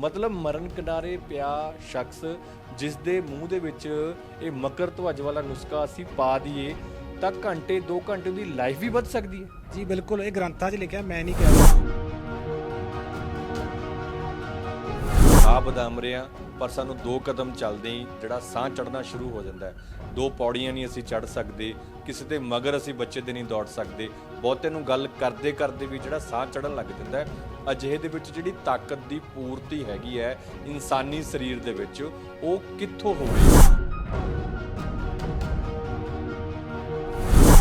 ਮਤਲਬ ਮਰਨ ਕਿਨਾਰੇ ਪਿਆ ਸ਼ਖਸ ਜਿਸ ਦੇ ਮੂੰਹ ਦੇ ਵਿੱਚ ਇਹ ਮਕਰ ਧਵਜ ਵਾਲਾ ਨੁਸਖਾ ਅਸੀਂ ਪਾ ਦਈਏ ਤਾਂ ਘੰਟੇ 2 ਘੰਟੇ ਦੀ ਲਾਈਫ ਵੀ ਵੱਧ ਸਕਦੀ ਹੈ। ਜੀ, ਬਿਲਕੁਲ, ਇਹ ਗ੍ਰੰਥਾਂ 'ਚ ਲਿਖਿਆ, ਮੈਂ ਨਹੀਂ ਕਹਿ ਰਿਹਾ। ਆ ਬਦਾਮ ਰਿਆਂ ਪਰ ਸਾਨੂੰ ਦੋ ਕਦਮ ਚੱਲਦੇ ਹੀ ਜਿਹੜਾ ਸਾਹ ਚੜਨਾ ਸ਼ੁਰੂ ਹੋ ਜਾਂਦਾ ਹੈ। ਦੋ ਪੌੜੀਆਂ ਨਹੀਂ ਅਸੀਂ ਚੜ ਸਕਦੇ, ਕਿਸੇ ਦੇ ਮਗਰ ਅਸੀਂ ਬੱਚੇ ਦੇ ਨਹੀਂ ਦੌੜ ਸਕਦੇ। ਬਹੁਤੇ ਨੂੰ ਗੱਲ ਕਰਦੇ ਕਰਦੇ ਵੀ ਜਿਹੜਾ ਸਾਹ ਚੜਨ ਲੱਗ ਜਾਂਦਾ ਹੈ, ਅਜਿਹੇ ਦੇ ਵਿੱਚ ਜਿਹੜੀ ਤਾਕਤ ਦੀ ਪੂਰਤੀ ਹੈਗੀ ਹੈ ਇਨਸਾਨੀ ਸਰੀਰ ਦੇ ਵਿੱਚ, ਉਹ ਕਿੱਥੋਂ ਹੋਵੇ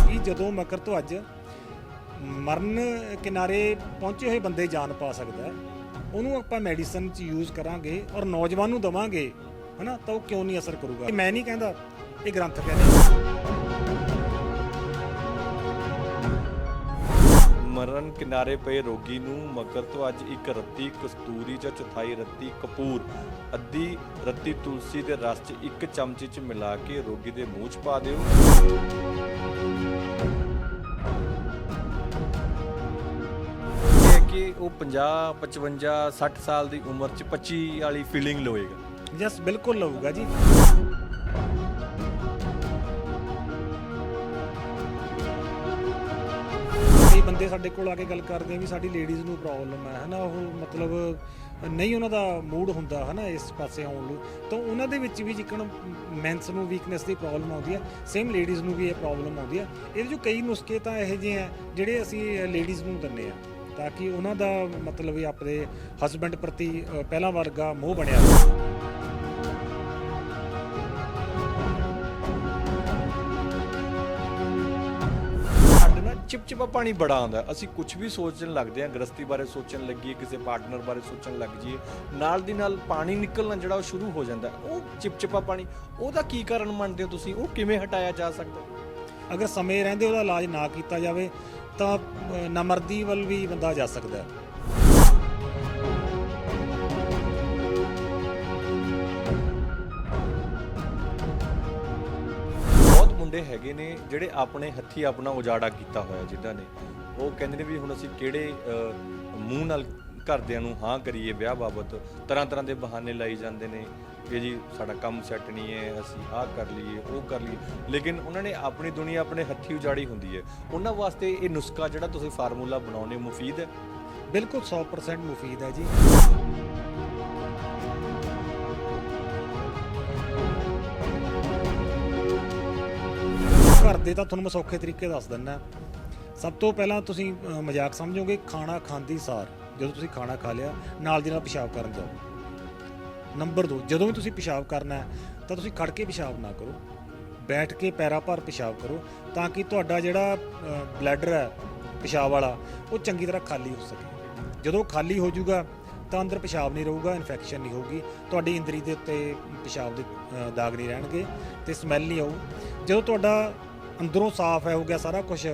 ਕਿ ਜਦੋਂ ਮਕਰ ਤੋਂ ਅੱਜ ਮਰਨ ਕਿਨਾਰੇ ਪਹੁੰਚੇ ਹੋਏ ਬੰਦੇ ਜਾਨ ਪਾ ਸਕਦਾ ਹੈ ਉਹਨੂੰ ਆਪਾਂ ਮੈਡੀਸਨ 'ਚ ਯੂਜ਼ ਕਰਾਂਗੇ ਔਰ ਨੌਜਵਾਨ ਨੂੰ ਦਵਾਂਗੇ, ਹਨਾ? ਤਾਂ ਉਹ ਕਿਉਂ ਨਹੀਂ ਅਸਰ ਕਰੂਗਾ? ਮੈਂ ਨਹੀਂ ਕਹਿੰਦਾ ਇਹ ਗ੍ਰੰਥ ਕਹਿੰਦੇ ਮਰਨ ਕਿਨਾਰੇ ਪਏ ਰੋਗੀ ਨੂੰ ਮਕਰ ਤੋਂ ਅੱਜ ਇੱਕ ਰੱਤੀ ਕਸਤੂਰੀ ਜਾਂ ਚੌਥਾਈ ਰੱਤੀ ਕਪੂਰ, ਅੱਧੀ ਰੱਤੀ ਤੁਲਸੀ ਦੇ ਰਸ 'ਚ ਇੱਕ ਚਮਚੇ 'ਚ ਮਿਲਾ ਕੇ ਰੋਗੀ ਦੇ ਮੂੰਹ 'ਚ ਪਾ ਦਿਓ। ਇਹ ਉਹ 50 55 60 ਸਾਲ ਦੀ ਉਮਰ 'ਚ 25 ਵਾਲੀ ਫੀਲਿੰਗ ਲਵੇਗਾ। ਜਸ ਬਿਲਕੁਲ ਲਊਗਾ ਜੀ। ਕਈ ਬੰਦੇ ਸਾਡੇ ਕੋਲ ਆ ਕੇ ਗੱਲ ਕਰਦੇ ਆ ਵੀ ਸਾਡੀ ਲੇਡੀਜ਼ ਨੂੰ ਪ੍ਰੋਬਲਮ ਹੈ ਹਨਾ? ਉਹ ਮਤਲਬ ਨਹੀਂ ਉਹਨਾਂ ਦਾ ਮੂਡ ਹੁੰਦਾ, ਹਨਾ, ਇਸ ਪਾਸੇ ਆਉਣ ਨੂੰ। ਤਾਂ ਉਹਨਾਂ ਦੇ ਵਿੱਚ ਵੀ ਜਿੱਕਣ ਮੈਂਸ ਨੂੰ ਵੀਕਨੈਸ ਦੀ ਪ੍ਰੋਬਲਮ ਆਉਂਦੀ ਹੈ ਸੇਮ ਲੇਡੀਜ਼ ਨੂੰ ਵੀ ਇਹ ਪ੍ਰੋਬਲਮ ਆਉਂਦੀ ਹੈ ਇਹਦੇ ਜੋ ਕਈ ਨੁਸਖੇ ਤਾਂ ਇਹੋ ਜਿਹੇ ਆ, ਜਿਹੜੇ ਅਸੀਂ ਲੇਡੀਜ਼ ਨੂੰ ਦਿੰਨੇ ਆ। ਤਾਂ ਕਿ ਉਹਨਾਂ ਦਾ ਮਤਲਬ ਵੀ ਆਪਣੇ ਹਸਬੰਡ ਪ੍ਰਤੀ ਪਹਿਲਾਂ ਵਰਗਾ ਮੋਹ ਬਣਿਆ ਰਹੇ ਚਿਪਚਿਪਾ ਪਾਣੀ ਬੜਾ ਆਉਂਦਾ। ਅਸੀਂ ਕੁਝ ਵੀ ਸੋਚਣ ਲੱਗਦੇ ਹਾਂ ਗ੍ਰਸਤੀ ਬਾਰੇ ਸੋਚਣ ਲੱਗੀਏ ਕਿਸੇ ਪਾਰਟਨਰ ਬਾਰੇ ਸੋਚਣ ਲੱਗ ਜਾਈਏ ਨਾਲ ਦੀ ਨਾਲ ਪਾਣੀ ਨਿਕਲਣਾ ਜਿਹੜਾ ਉਹ ਸ਼ੁਰੂ ਹੋ ਜਾਂਦਾ। ਉਹ ਚਿਪਚਿਪਾ ਪਾਣੀ ਉਹਦਾ ਕੀ ਕਾਰਨ ਮੰਨਦੇ ਹੋ ਤੁਸੀਂ ਉਹ ਕਿਵੇਂ ਹਟਾਇਆ ਜਾ ਸਕਦਾ? ਅਗਰ ਸਮੇਂ ਰਹਿੰਦੇ ਉਹਦਾ ਇਲਾਜ ਨਾ ਕੀਤਾ ਜਾਵੇ ਤਾਂ ਅ, ਵੱਲ ਵੀ ਬੰਦਾ ਜਾ ਸਕਦਾ ਹੈ। ਬਹੁਤ ਮੁੰਡੇ ਹੈਗੇ ਨੇ ਜਿਹੜੇ ਆਪਣੇ ਹੱਥੀ ਆਪਣਾ ਉਜਾੜਾ ਕੀਤਾ ਹੋਇਆ ਜਿੱਦਾਂ ਨੇ। ਉਹ ਕਹਿੰਦੇ ਨੇ ਵੀ ਹੁਣ ਅਸੀਂ ਕਿਹੜੇ ਅਹ, ਮੂੰਹ ਨਾਲ ਘਰਦਿਆਂ ਨੂੰ ਹਾਂ ਕਰੀਏ ਵਿਆਹ ਬਾਬਤ। ਤਰ੍ਹਾਂ ਤਰ੍ਹਾਂ ਦੇ ਬਹਾਨੇ ਲਾਈ ਜਾਂਦੇ ਨੇ। ਕਿ ਜੀ ਸਾਡਾ ਕੰਮ ਸੈੱਟ ਨਹੀਂ ਹੈ ਅਸੀਂ ਆਹ ਕਰ ਲਈਏ ਉਹ ਕਰ ਲਈਏ। ਲੇਕਿਨ ਉਹਨਾਂ ਨੇ ਆਪਣੀ ਦੁਨੀਆ ਆਪਣੇ ਹੱਥੀ ਉਜਾੜੀ ਹੁੰਦੀ ਹੈ। ਉਹਨਾਂ ਵਾਸਤੇ ਇਹ ਨੁਸਖਾ ਜਿਹੜਾ ਤੁਸੀਂ ਫਾਰਮੂਲਾ ਬਣਾਉਣੇ ਮੁਫੀਦ? ਹੈ ਬਿਲਕੁਲ 100% ਮੁਫੀਦ ਹੈ ਜੀ। ਘਰ ਦੇ ਤਾਂ ਤੁਹਾਨੂੰ ਮੈਂ ਸੌਖੇ ਤਰੀਕੇ ਦੱਸ ਦਿੰਦਾ। ਸਭ ਤੋਂ ਪਹਿਲਾਂ ਤੁਸੀਂ ਅ, ਮਜ਼ਾਕ ਸਮਝੋਗੇ ਖਾਣਾ ਖਾਂਦੀ ਸਾਰ ਜਦੋਂ ਤੁਸੀਂ ਖਾਣਾ ਖਾ ਲਿਆ ਨਾਲ ਦੀ ਨਾਲ ਪਿਸ਼ਾਬ ਕਰਨ ਜਾਓ। ਨੰਬਰ 2 ਜਦੋਂ ਵੀ ਤੁਸੀਂ ਪਿਸ਼ਾਬ ਕਰਨਾ ਹੈ, ਤਾਂ ਤੁਸੀਂ ਖੜ ਕੇ ਪਿਸ਼ਾਬ ਨਾ ਕਰੋ। ਬੈਠ ਕੇ ਪੈਰਾ ਭਰ ਪਿਸ਼ਾਬ ਕਰੋ, ਤਾਂ ਕਿ ਤੁਹਾਡਾ ਜਿਹੜਾ ਬਲੈਡਰ ਹੈ, ਪਿਸ਼ਾਬ ਵਾਲਾ, ਉਹ ਚੰਗੀ ਤਰ੍ਹਾਂ ਖਾਲੀ ਹੋ ਸਕੇ। ਜਦੋਂ ਖਾਲੀ ਹੋ ਜਾਊਗਾ, ਤਾਂ ਅੰਦਰ ਪਿਸ਼ਾਬ ਨਹੀਂ ਰਹੂਗਾ ਇਨਫੈਕਸ਼ਨ ਨਹੀਂ ਹੋਊਗੀ। ਤੁਹਾਡੀ ਇੰਦਰੀ ਦੇ ਉੱਤੇ ਪਿਸ਼ਾਬ ਦੇ ਦਾਗ ਨਹੀਂ ਰਹਿਣਗੇ ਤੇ ਸਮੈਲ ਨਹੀਂ ਆਊ। ਜਦੋਂ ਤੁਹਾਡਾ ਅੰਦਰੋਂ ਸਾਫ਼ ਹੈ, ਹੋ ਗਿਆ ਸਾਰਾ ਕੁਝ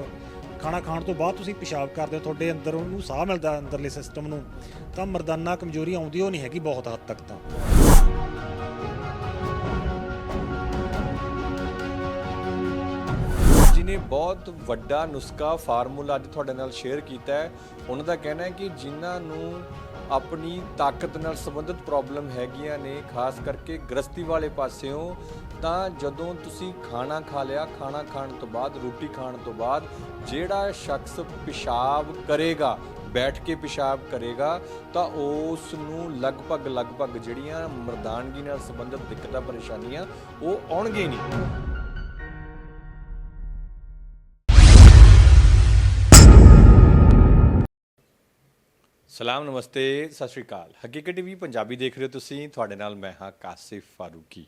ਖਾਣਾ ਖਾਣ ਤੋਂ ਬਾਅਦ ਤੁਸੀਂ ਪਿਸ਼ਾਬ ਕਰਦੇ ਹੋ, ਤੁਹਾਡੇ ਅੰਦਰ ਉਹਨੂੰ ਸਾਹ ਮਿਲਦਾ, ਅੰਦਰਲੇ ਸਿਸਟਮ ਨੂੰ, ਤਾਂ ਮਰਦਾਨਾ ਕਮਜ਼ੋਰੀ ਆਉਂਦੀ, ਉਹ ਨਹੀਂ ਹੈਗੀ ਬਹੁਤ ਹੱਦ ਤੱਕ ਤਾਂ। ਨੇ ਬਹੁਤ ਵੱਡਾ ਨੁਸਖਾ ਫਾਰਮੂਲਾ ਅੱਜ ਤੁਹਾਡੇ ਨਾਲ ਸ਼ੇਅਰ ਕੀਤਾ ਹੈ। ਉਹਨਾਂ ਦਾ ਕਹਿਣਾ ਹੈ ਕਿ ਜਿਨ੍ਹਾਂ ਨੂੰ ਆਪਣੀ ਤਾਕਤ ਨਾਲ ਸੰਬੰਧਿਤ ਪ੍ਰੋਬਲਮ ਹੈਗੀਆਂ ਨੇ, ਖਾਸ ਕਰਕੇ ਗ੍ਰਸਤੀ ਵਾਲੇ ਪਾਸਿਓਂ, ਤਾਂ ਜਦੋਂ ਤੁਸੀਂ ਖਾਣਾ ਖਾ ਲਿਆ, ਖਾਣਾ ਖਾਣ ਤੋਂ ਬਾਅਦ, ਰੋਟੀ ਖਾਣ ਤੋਂ ਬਾਅਦ, ਜਿਹੜਾ ਸ਼ਖਸ ਪਿਸ਼ਾਬ ਕਰੇਗਾ, ਬੈਠ ਕੇ ਪਿਸ਼ਾਬ ਕਰੇਗਾ, ਤਾਂ ਉਸ ਨੂੰ ਲਗਭਗ ਲਗਭਗ ਜਿਹੜੀਆਂ ਮਰਦਾਨਗੀ ਨਾਲ ਸੰਬੰਧਿਤ ਦਿੱਕਤਾਂ, ਪਰੇਸ਼ਾਨੀਆਂ, ਉਹ ਆਉਣਗੇ ਨਹੀਂ। ਸਲਾਮ, ਨਮਸਤੇ, ਸਤਿ ਸ਼੍ਰੀ ਅਕਾਲ। ਹਕੀਕਤ ਟੀਵੀ ਪੰਜਾਬੀ ਦੇਖ ਰਹੇ ਹੋ ਤੁਸੀਂ। ਤੁਹਾਡੇ ਨਾਲ ਮੈਂ ਹਾਂ ਕਾਸਿਫ ਫਾਰੂਕੀ।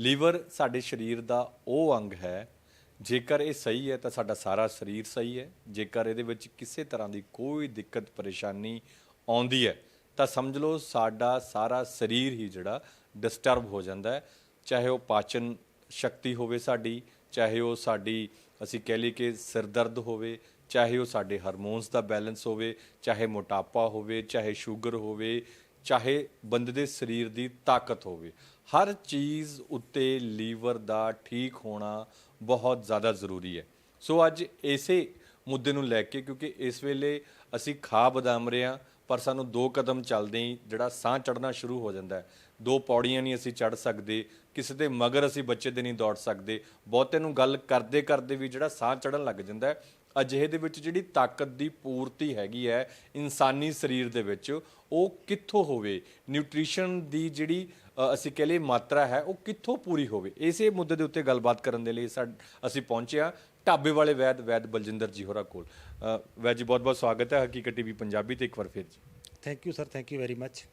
ਲੀਵਰ ਸਾਡੇ ਸਰੀਰ ਦਾ ਉਹ ਅੰਗ ਹੈ। ਜੇਕਰ ਇਹ ਸਹੀ ਹੈ ਤਾਂ ਸਾਡਾ ਸਾਰਾ ਸਰੀਰ ਸਹੀ ਹੈ। ਜੇਕਰ ਇਹਦੇ ਵਿੱਚ ਕਿਸੇ ਤਰ੍ਹਾਂ ਦੀ ਕੋਈ ਦਿੱਕਤ, ਪਰੇਸ਼ਾਨੀ ਆਉਂਦੀ ਹੈ, ਤਾਂ ਸਮਝ ਲਓ ਸਾਡਾ ਸਾਰਾ ਸਰੀਰ ਹੀ ਜਿਹੜਾ ਡਿਸਟਰਬ ਹੋ ਜਾਂਦਾ ਹੈ। ਚਾਹੇ ਉਹ ਪਾਚਨ ਸ਼ਕਤੀ ਹੋਵੇ ਸਾਡੀ, ਚਾਹੇ ਉਹ ਸਾਡੀ, ਅਸੀਂ ਕਹਿ ਲਈਏ ਕਿ ਸਿਰ ਦਰਦ ਹੋਵੇ ਚਾਹੇ ਉਹ ਸਾਡੇ ਹਾਰਮੋਨਸ ਦਾ ਬੈਲੈਂਸ ਹੋਵੇ, ਚਾਹੇ ਮੋਟਾਪਾ ਹੋਵੇ, ਚਾਹੇ ਸ਼ੂਗਰ ਹੋਵੇ, ਚਾਹੇ ਬੰਦੇ ਦੇ ਸਰੀਰ ਦੀ ਤਾਕਤ ਹੋਵੇ, ਹਰ ਚੀਜ਼ ਉੱਤੇ ਲੀਵਰ ਦਾ ਠੀਕ ਹੋਣਾ ਬਹੁਤ ਜ਼ਿਆਦਾ ਜ਼ਰੂਰੀ ਹੈ। ਸੋ ਅੱਜ ਇਸੇ ਮੁੱਦੇ ਨੂੰ ਲੈ ਕੇ, ਕਿਉਂਕਿ ਇਸ ਵੇਲੇ ਅਸੀਂ ਖਾ ਬਦਾਮ ਰਹੇ ਹਾਂ, ਪਰ ਸਾਨੂੰ ਦੋ ਕਦਮ ਚੱਲਦੇ ਹੀ, ਜਿਹੜਾ ਸਾਹ ਚੜਨਾ ਸ਼ੁਰੂ ਹੋ ਜਾਂਦਾ ਹੈ। ਦੋ ਪੌੜੀਆਂ ਨਹੀਂ ਅਸੀਂ ਚੜ ਸਕਦੇ, ਕਿਸੇ ਦੇ ਮਗਰ ਅਸੀਂ ਬੱਚੇ ਦੇ ਨਹੀਂ ਦੌੜ ਸਕਦੇ। ਬਹੁਤੇ ਨੂੰ ਗੱਲ ਕਰਦੇ ਕਰਦੇ ਵੀ ਜਿਹੜਾ ਸਾਹ ਚੜਨ ਲੱਗ ਜਾਂਦਾ ਅਜਿਹੇ ਦੇ ਵਿੱਚ ਜਿਹੜੀ ਤਾਕਤ ਦੀ ਪੂਰਤੀ ਹੈਗੀ ਹੈ ਇਨਸਾਨੀ ਸਰੀਰ ਦੇ ਵਿੱਚ ਉਹ ਕਿੱਥੋਂ ਹੋਵੇ? ਨਿਊਟ੍ਰੀਸ਼ਨ ਦੀ ਜਿਹੜੀ ਅ, ਅਸੀਂ ਕਹ ਲਈਏ ਮਾਤਰਾ ਹੈ ਉਹ ਕਿੱਥੋਂ ਪੂਰੀ ਹੋਵੇ? ਇਸੇ ਮੁੱਦੇ ਦੇ ਉੱਤੇ ਗੱਲਬਾਤ ਕਰਨ ਦੇ ਲਈ ਸਾਡ- ਅਸੀਂ ਪਹੁੰਚੇ ਹਾਂ ਢਾਬੇ ਵਾਲੇ ਵੈਦ ਵੈਦ ਬਲਜਿੰਦਰ ਜੀ ਹੋਰਾਂ ਕੋਲ। ਅ, ਵੈਦ ਜੀ ਬਹੁਤ ਬਹੁਤ ਸਵਾਗਤ ਹੈ ਹਕੀਕਤ ਟੀਵੀ ਪੰਜਾਬੀ ਤੇ ਇੱਕ ਵਾਰ ਫਿਰ ਜੀ। Thank you sir thank you very much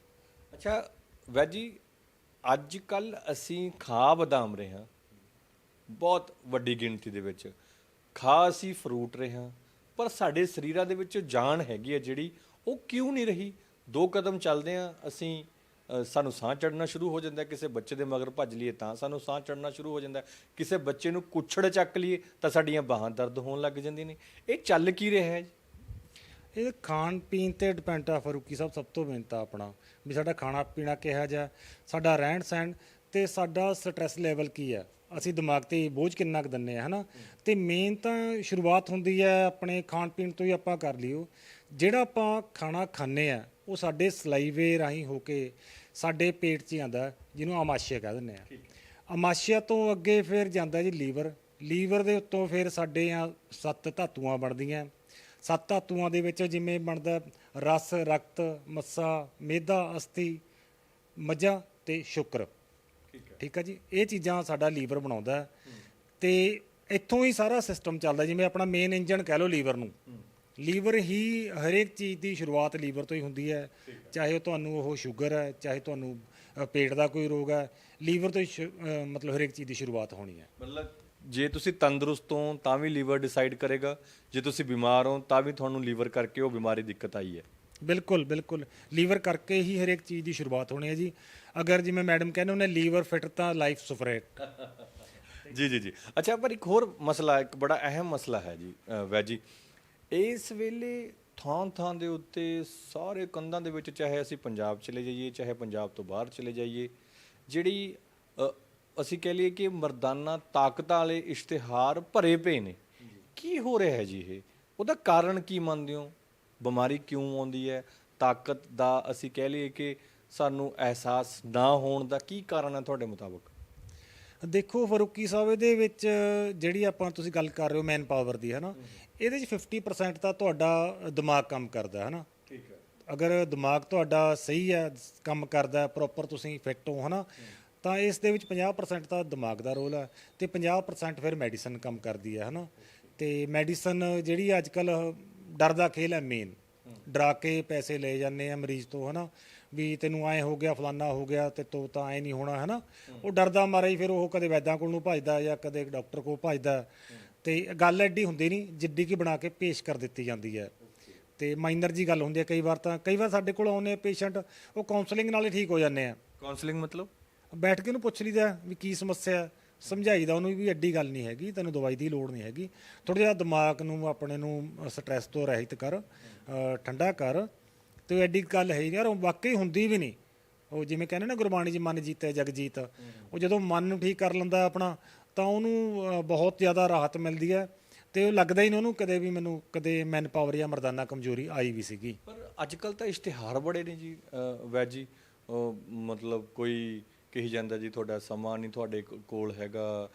ਅੱਛਾ ਵੈਦ ਜੀ ਅੱਜ ਕੱਲ ਅਸੀਂ ਖਾ ਬਦਾਮ ਰਹੇ ਹਾਂ ਬਹੁਤ ਵੱਡੀ ਗਿਣਤੀ ਦੇ ਵਿੱਚ। ਖਾ ਅਸੀਂ ਫਰੂਟ ਰਹੇ ਹਾਂ। ਪਰ ਸਾਡੇ ਸਰੀਰਾਂ ਦੇ ਵਿੱਚ ਜਾਨ ਹੈਗੀ ਹੈ ਜਿਹੜੀ ਉਹ ਕਿਉਂ ਨਹੀਂ ਰਹੀ? ਦੋ ਕਦਮ ਚੱਲਦੇ ਹਾਂ ਅਸੀਂ ਅ, ਸਾਨੂੰ ਸਾਹ ਚੜਨਾ ਸ਼ੁਰੂ ਹੋ ਜਾਂਦਾ ਹੈ, ਕਿਸੇ ਬੱਚੇ ਦੇ ਮਗਰ ਭੱਜ ਲਈਏ ਤਾਂ ਸਾਨੂੰ ਸਾਹ ਚੜਨਾ ਸ਼ੁਰੂ ਹੋ ਜਾਂਦਾ ਹੈ, ਕਿਸੇ ਬੱਚੇ ਨੂੰ ਕੁੱਛੜ ਚੱਕ ਲਈਏ ਤਾਂ ਸਾਡੀਆਂ ਬਾਹਾਂ ਦਰਦ ਹੋਣ ਲੱਗ ਜਾਂਦੀਆਂ ਨੇ। ਇਹ ਚੱਲ ਕੀ ਰਿਹਾ ਹੈ ਜੀ? ਇਹ ਖਾਣ ਪੀਣ ਤੇ ਡਿਪੈਂਡ ਆ ਫਰੂਕੀ ਸਾਹਿਬ ਸਭ ਤੋਂ ਮਿਹਨਤ ਆ ਆਪਣਾ। ਵੀ ਸਾਡਾ ਖਾਣਾ ਪੀਣਾ ਕਿਹਾ ਜਾ ਸਾਡਾ ਰਹਿਣ ਸਹਿਣ ਤੇ ਸਾਡਾ ਸਟ੍ਰੈਸ ਲੈਵਲ ਕੀ ਆ ਅਸੀਂ ਦਿਮਾਗ ਤੇ ਬੋਝ ਕਿੰਨਾ ਕੁ ਦਿੰਨੇ ਆ ਹਨਾ? ਤੇ ਮੇਨ ਤਾਂ ਸ਼ੁਰੂਆਤ ਹੁੰਦੀ ਹੈ ਆਪਣੇ ਖਾਣ ਪੀਣ ਤੋਂ ਹੀ ਆਪਾਂ ਕਰ ਲਿਓ। ਜਿਹੜਾ ਆਪਾਂ ਖਾਣਾ ਖਾਂਦੇ ਆ ਉਹ ਸਾਡੇ ਸਲਾਈਵੇ ਰਾਹੀਂ ਹੋ ਕੇ ਸਾਡੇ ਪੇਟ 'ਚ ਆਂਦਾ ਜਿਹਨੂੰ ਆਮਾਸ਼ਯ ਕਹਿ ਦਿੰਦੇ ਆ। ਅਮਾਸ਼ਯ ਤੋਂ ਅੱਗੇ ਫਿਰ ਜਾਂਦਾ ਜੀ ਲੀਵਰ। ਲੀਵਰ ਦੇ ਉੱਤੋਂ ਫਿਰ ਸਾਡੇ ਆ ਸੱਤ ਧਾਤੂਆਂ ਬਣਦੀਆਂ। ਸੱਤ ਧਾਤੂਆਂ ਦੇ ਵਿੱਚ ਜਿਵੇਂ ਬਣਦਾ ਰਸ ਰਕਤ ਮੱਸਾ ਮੇਦਾ ਅਸਥੀ ਮੱਝਾ ਤੇ ਸ਼ੁਕਰ। ਠੀਕ ਹੈ। ਜੀ? ਇਹ ਚੀਜ਼ਾਂ ਸਾਡਾ ਲੀਵਰ ਬਣਾਉਂਦਾ। ਤੇ ਇੱਥੋਂ ਹੀ ਸਾਰਾ ਸਿਸਟਮ ਚੱਲਦਾ ਜਿਵੇਂ ਆਪਣਾ ਮੇਨ ਇੰਜਨ ਕਹਿ ਲਓ ਲੀਵਰ ਨੂੰ। ਲੀਵਰ ਹੀ ਹਰੇਕ ਚੀਜ਼ ਦੀ ਸ਼ੁਰੂਆਤ ਲੀਵਰ ਤੋਂ ਹੀ ਹੁੰਦੀ ਹੈ। ਚਾਹੇ ਉਹ ਤੁਹਾਨੂੰ ਉਹ ਸ਼ੂਗਰ ਹੈ ਚਾਹੇ ਤੁਹਾਨੂੰ ਪੇਟ ਦਾ ਕੋਈ ਰੋਗ ਹੈ ਲੀਵਰ ਤੋਂ ਹੀ ਮਤਲਬ ਹਰੇਕ ਚੀਜ਼ ਦੀ ਸ਼ੁਰੂਆਤ ਹੋਣੀ ਹੈ। ਮਤਲਬ ਜੇ ਤੁਸੀਂ ਤੰਦਰੁਸਤ ਹੋ ਤਾਂ ਵੀ ਲੀਵਰ ਡਿਸਾਈਡ ਕਰੇਗਾ। ਜੇ ਤੁਸੀਂ ਬਿਮਾਰ ਹੋ ਤਾਂ ਵੀ ਤੁਹਾਨੂੰ ਲੀਵਰ ਕਰਕੇ ਉਹ ਬਿਮਾਰੀ ਦਿੱਕਤ ਆਈ ਹੈ। ਬਿਲਕੁਲ ਬਿਲਕੁਲ। ਲੀਵਰ ਕਰਕੇ ਹੀ ਹਰੇਕ ਚੀਜ਼ ਦੀ ਸ਼ੁਰੂਆਤ ਹੋਣੀ ਹੈ ਜੀ। ਅਗਰ ਜਿਵੇਂ ਮੈਡਮ ਕਹਿੰਦੇ ਉਹਨੇ ਲੀਵਰ ਫਿੱਟ ਤਾਂ ਲਾਈਫ ਸੁਫਰੇਟ ਜੀ ਜੀ ਜੀ। ਅੱਛਾ ਪਰ ਇੱਕ ਹੋਰ ਮਸਲਾ ਇੱਕ ਬੜਾ ਅਹਿਮ ਮਸਲਾ ਹੈ ਜੀ ਅ, ਵੈਦ ਜੀ ਇਸ ਵੇਲੇ ਥਾਂ ਥਾਂ ਦੇ ਉੱਤੇ ਸਾਰੇ ਕੰਧਾਂ ਦੇ ਵਿੱਚ ਚਾਹੇ ਅਸੀਂ ਪੰਜਾਬ ਚਲੇ ਜਾਈਏ ਚਾਹੇ ਪੰਜਾਬ ਤੋਂ ਬਾਹਰ ਚਲੇ ਜਾਈਏ ਜਿਹੜੀ ਅਸੀਂ ਕਹਿ ਲਈਏ ਕਿ ਮਰਦਾਨਾ ਤਾਕਤਾਂ ਵਾਲੇ ਇਸ਼ਤਿਹਾਰ ਭਰੇ ਪਏ ਨੇ। ਕੀ ਹੋ ਰਿਹਾ ਹੈ ਜੀ ਇਹ? ਉਹਦਾ ਕਾਰਨ ਕੀ ਮੰਨਦੇ ਹੋ? ਬਿਮਾਰੀ ਕਿਉਂ ਆਉਂਦੀ ਹੈ? ਤਾਕਤ ਦਾ ਅਸੀਂ ਕਹਿ ਲਈਏ ਕਿ ਸਾਨੂੰ ਅਹਿਸਾਸ ਨਾ ਹੋਣ ਦਾ ਕੀ ਕਾਰਨ ਹੈ ਤੁਹਾਡੇ ਮੁਤਾਬਕ? ਦੇਖੋ ਫਰੂਕੀ ਸਾਹਿਬ ਇਹਦੇ ਵਿੱਚ ਜਿਹੜੀ ਆਪਾਂ ਤੁਸੀਂ ਗੱਲ ਕਰ ਰਹੇ ਹੋ ਮੈਨ ਪਾਵਰ ਦੀ ਹੈ ਨਾ ਇਹਦੇ ਵਿੱਚ 50% ਤਾਂ ਤੁਹਾਡਾ ਦਿਮਾਗ ਕੰਮ ਕਰਦਾ ਹੈ ਨਾ ਠੀਕ ਹੈ। ਅਗਰ ਦਿਮਾਗ ਤੁਹਾਡਾ ਸਹੀ ਹੈ ਕੰਮ ਕਰਦਾ ਪ੍ਰੋਪਰ ਤੁਸੀਂ ਫਿੱਟ ਹੋ ਹਨਾ ਤਾਂ ਇਸ ਦੇ ਵਿੱਚ 50% ਤਾਂ ਦਿਮਾਗ ਦਾ ਰੋਲ ਹੈ ਤੇ 50% ਫਿਰ ਮੈਡੀਸਨ ਕੰਮ ਕਰਦੀ ਹੈ ਹਨਾ। ਤੇ ਮੈਡੀਸਨ ਜਿਹੜੀ ਅੱਜ ਕੱਲ ਡਰ ਦਾ ਖੇਲ ਹੈ ਮੇਨ ਡਰਾ ਕੇ ਪੈਸੇ ਲੈ ਜਾਂਦੇ ਆ ਮਰੀਜ਼ ਤੋਂ ਹਨਾ। ਵੀ ਤੈਨੂੰ ਐ ਹੋ ਗਿਆ ਫਲਾਨਾ ਹੋ ਗਿਆ ਤੇ ਤੋ ਤਾਂ ਐ ਨਹੀਂ ਹੋਣਾ ਹਨਾ। ਉਹ ਡਰਦਾ ਮਾਰੇ ਹੀ ਫਿਰ ਉਹ ਕਦੇ ਵੈਦਾਂ ਕੋਲ ਨੂੰ ਭਜਦਾ ਜਾਂ ਕਦੇ ਡਾਕਟਰ ਕੋਲ ਭਜਦਾ। ਤੇ ਗੱਲ ਐਡੀ ਹੁੰਦੀ ਨਹੀਂ ਜਿੱਡੀ ਕੀ ਬਣਾ ਕੇ ਪੇਸ਼ ਕਰ ਦਿੱਤੀ ਜਾਂਦੀ ਹੈ। ਤੇ ਮਾਈਨਰ ਜੀ ਗੱਲ ਹੁੰਦੀ ਹੈ ਕਈ ਵਾਰ ਤਾਂ ਕਈ ਵਾਰ ਸਾਡੇ ਕੋਲ ਆਉਂਦੇ ਪੇਸ਼ੈਂਟ ਉਹ ਕਾਉਂਸਲਿੰਗ ਨਾਲ ਹੀ ਠੀਕ ਹੋ ਜਾਂਦੇ ਆ। ਕਾਉਂਸਲਿੰਗ ਮਤਲਬ? ਬੈਠ ਕੇ ਉਹਨੂੰ ਪੁੱਛ ਲਈਦਾ ਵੀ ਕੀ ਸਮੱਸਿਆ ਹੈ। ਸਮਝਾਈਦਾ ਉਹਨੂੰ ਵੀ ਐਡੀ ਗੱਲ ਨਹੀਂ ਹੈਗੀ ਤੈਨੂੰ ਦਵਾਈ ਦੀ ਲੋੜ ਨਹੀਂ ਹੈਗੀ। ਥੋੜਾ ਜਿਹਾ ਦਿਮਾਗ ਨੂੰ ਆਪਣੇ ਨੂੰ ਸਟ੍ਰੈਸ ਤੋਂ ਰਹਿਤ ਕਰ ਅ, ਠੰਡਾ ਕਰ। ਤੇ ਐਡੀ ਗੱਲ ਹੈ ਹੀ ਨਹੀਂ ਯਾਰ ਉਹ ਵਾਕਈ ਹੁੰਦੀ ਵੀ ਨਹੀਂ। ਉਹ ਜਿਵੇਂ ਕਹਿੰਦੇ ਨਾ ਗੁਰਬਾਣੀ ਜੀ ਮਨ ਜੀਤੇ ਜਗ ਜੀਤ। ਉਹ ਜਦੋਂ ਮਨ ਨੂੰ ਠੀਕ ਕਰ ਲੈਂਦਾ ਆਪਣਾ ਤਾਂ ਉਹਨੂੰ ਅ, ਬਹੁਤ ਜ਼ਿਆਦਾ ਰਾਹਤ ਮਿਲਦੀ ਹੈ। ਤੇ ਉਹ ਲੱਗਦਾ ਹੀ ਨਹੀਂ ਉਹਨੂੰ ਕਦੇ ਵੀ ਮੈਨੂੰ ਕਦੇ ਮੈਨ ਪਾਵਰ ਜਾਂ ਮਰਦਾਨਾ ਕਮਜ਼ੋਰੀ ਆਈ ਵੀ ਸੀਗੀ। ਪਰ ਅੱਜ ਕੱਲ ਤਾਂ ਇਸ਼ਤਿਹਾਰ ਬੜੇ ਨੇ ਜੀ ਵੈਜੀ ਮਤਲਬ ਕੋਈ ਕਹੀ ਜਾਂਦਾ ਜੀ, ਤੁਹਾਡਾ ਸਮਾਂ ਨਹੀਂ ਤੁਹਾਡੇ ਕੋਲ ਹੈਗਾ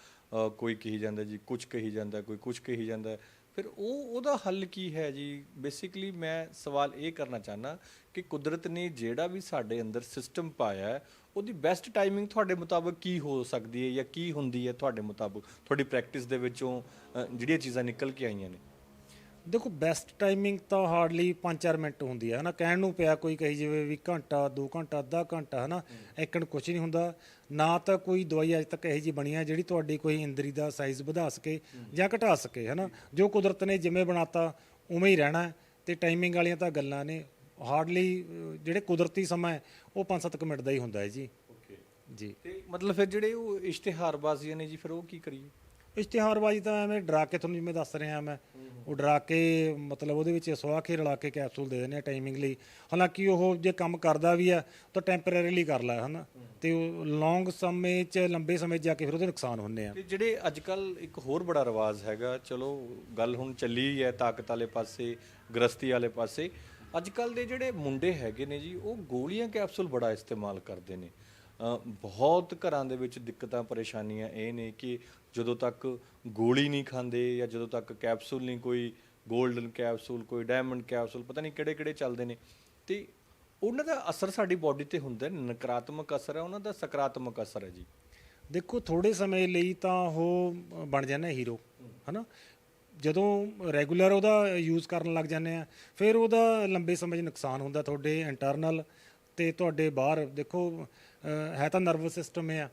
ਕੋਈ ਕਹੀ ਜਾਂਦਾ ਜੀ ਕੁਝ ਕਹੀ ਜਾਂਦਾ, ਕੋਈ ਕੁਝ ਕਹੀ ਜਾਂਦਾ। ਫਿਰ ਉਹ, ਉਹਦਾ ਹੱਲ ਕੀ ਹੈ ਜੀ? ਬੇਸਿਕਲੀ ਮੈਂ ਸਵਾਲ ਇਹ ਕਰਨਾ ਚਾਹਨਾ ਕਿ ਕੁਦਰਤ ਨੇ ਜਿਹੜਾ ਵੀ ਸਾਡੇ ਅੰਦਰ ਸਿਸਟਮ ਪਾਇਆ ਉਹਦੀ ਬੈਸਟ ਟਾਈਮਿੰਗ ਤੁਹਾਡੇ ਮੁਤਾਬਕ ਕੀ ਹੋ ਸਕਦੀ ਹੈ ਜਾਂ ਕੀ ਹੁੰਦੀ ਹੈ ਤੁਹਾਡੇ ਮੁਤਾਬਕ? ਤੁਹਾਡੀ ਪ੍ਰੈਕਟਿਸ ਦੇ ਵਿੱਚੋਂ ਜਿਹੜੀਆਂ ਚੀਜ਼ਾਂ ਨਿਕਲ ਕੇ ਆਈਆਂ ਨੇ। ਦੇਖੋ ਬੈਸਟ ਟਾਈਮਿੰਗ ਤਾਂ ਹਾਰਡਲੀ 5-4 ਮਿੰਟ ਹੁੰਦੀ ਹੈ ਹਨਾ? ਕਹਿਣ ਨੂੰ ਪਿਆ ਕੋਈ ਕਹੀ ਜਾਵੇ ਵੀ ਘੰਟਾ 2 ਘੰਟਾ ਅੱਧਾ ਘੰਟਾ ਹਨਾ? ਇੱਕਣ ਕੁਝ ਨਹੀਂ ਹੁੰਦਾ। ਨਾ ਤਾਂ ਕੋਈ ਦਵਾਈ ਅਜੇ ਤੱਕ ਇਹੋ ਜੀ ਬਣੀ ਹੈ ਜਿਹੜੀ ਤੁਹਾਡੀ ਕੋਈ ਇੰਦਰੀ ਦਾ ਸਾਈਜ਼ ਵਧਾ ਸਕੇ ਜਾਂ ਘਟਾ ਸਕੇ ਹਨਾ? ਜੋ ਕੁਦਰਤ ਨੇ ਜਿਵੇਂ ਬਣਾਤਾ ਉਵੇਂ ਹੀ ਰਹਿਣਾ ਹੈ ਤੇ ਟਾਈਮਿੰਗ ਵਾਲੀਆਂ ਤਾਂ ਗੱਲਾਂ ਨੇ। ਹਾਰਡਲੀ ਜਿਹੜੇ ਕੁਦਰਤੀ ਸਮਾਂ ਹੈ ਉਹ 5-7 ਮਿੰਟ ਦਾ ਹੀ ਹੁੰਦਾ ਹੈ ਜੀ। ਓਕੇ। ਜੀ। ਤੇ ਮਤਲਬ ਫਿਰ ਜਿਹੜੇ ਉਹ ਇਸ਼ਤਿਹਾਰਬਾਜ਼ੀਆਂ ਨੇ ਜੀ ਫਿਰ ਉਹ ਕੀ ਕਰੀਏ? ਇਸ਼ਤਿਹਾਰਬਾਜ਼ੀ ਤਾਂ ਐਵੇਂ ਡਰਾ ਕੇ ਤੁਹਾਨੂੰ ਜਿਵੇਂ ਦੱਸ ਰਿਹਾ ਮੈਂ। ਉਹ ਡਰਾ ਕੇ ਮਤਲਬ ਉਹਦੇ ਵਿੱਚ ਸਵਾਹ ਕੇ ਰਲਾ ਕੇ ਕੈਪਸੂਲ ਦੇ ਦਿੰਦੇ ਆ ਟਾਈਮਿੰਗ ਲਈ। ਹਾਲਾਂਕਿ ਉਹ ਜੇ ਕੰਮ ਕਰਦਾ ਵੀ ਆ, ਤਾਂ ਟੈਂਪਰੇਰੀਲੀ ਕਰ ਲੈ, ਹਨਾ। ਤੇ ਉਹ ਲੌਂਗ ਸਮੇਂ 'ਚ, ਲੰਬੇ ਸਮੇਂ 'ਚ ਜਾ ਕੇ ਫਿਰ ਉਹਦੇ ਨੁਕਸਾਨ ਹੁੰਦੇ ਆ। ਤੇ ਜਿਹੜੇ ਅੱਜ ਕੱਲ ਇੱਕ ਹੋਰ ਬੜਾ ਰਿਵਾਜ ਹੈਗਾ, ਚਲੋ ਗੱਲ ਹੁਣ ਚੱਲੀ ਹੈ ਤਾਕਤ ਵਾਲੇ ਪਾਸੇ, ਗ੍ਰਸਤੀ ਵਾਲੇ ਪਾਸੇ। ਅੱਜ ਕੱਲ ਦੇ ਜਿਹੜੇ ਮੁੰਡੇ ਹੈਗੇ ਨੇ ਜੀ, ਉਹ ਗੋਲੀਆਂ ਕੈਪਸੂਲ ਬੜਾ ਇਸਤੇਮਾਲ ਕਰਦੇ ਨੇ। ਬਹੁਤ ਘਰਾਂ ਦੇ ਵਿੱਚ ਦਿੱਕਤਾਂ, ਪਰੇਸ਼ਾਨੀਆਂ ਇਹ ਨੇ ਕਿ ਜਦੋਂ ਤੱਕ ਗੋਲੀ ਨਹੀਂ ਖਾਂਦੇ ਜਾਂ ਜਦੋਂ ਤੱਕ ਕੈਪਸੂਲ ਨਹੀਂ ਕੋਈ 골ਡਨ ਕੈਪਸੂਲ, ਕੋਈ ਡਾਇਮੰਡ ਕੈਪਸੂਲ, ਪਤਾ ਨਹੀਂ ਕਿਹੜੇ ਕਿਹੜੇ ਚੱਲਦੇ ਨੇ। ਤੇ ਉਹਨਾਂ ਦਾ ਅਸਰ ਸਾਡੀ ਬਾਡੀ ਤੇ ਹੁੰਦਾ ਨਕਾਰਾਤਮਕ ਅਸਰ ਹੈ, ਉਹਨਾਂ ਦਾ ਸਕਾਰਾਤਮਕ ਅਸਰ ਹੈ ਜੀ। ਦੇਖੋ ਥੋੜੇ ਸਮੇਂ ਲਈ ਤਾਂ ਉਹ ਬਣ ਜਾਂਦਾ ਹੀਰੋ ਹਨਾ? ਜਦੋਂ ਰੈਗੂਲਰ ਉਹਦਾ ਯੂਜ਼ ਕਰਨ ਲੱਗ ਜਾਂਦੇ ਆ, ਫਿਰ ਉਹਦਾ ਲੰਬੇ ਸਮੇਂ 'ਚ ਨੁਕਸਾਨ ਹੁੰਦਾ ਤੁਹਾਡੇ ਇੰਟਰਨਲ ਤੇ ਤੁਹਾਡੇ ਬਾਹਰ। ਦੇਖੋ ਹੈ ਤਾਂ ਨਰਵਸ ਸਿਸਟਮ ਆ।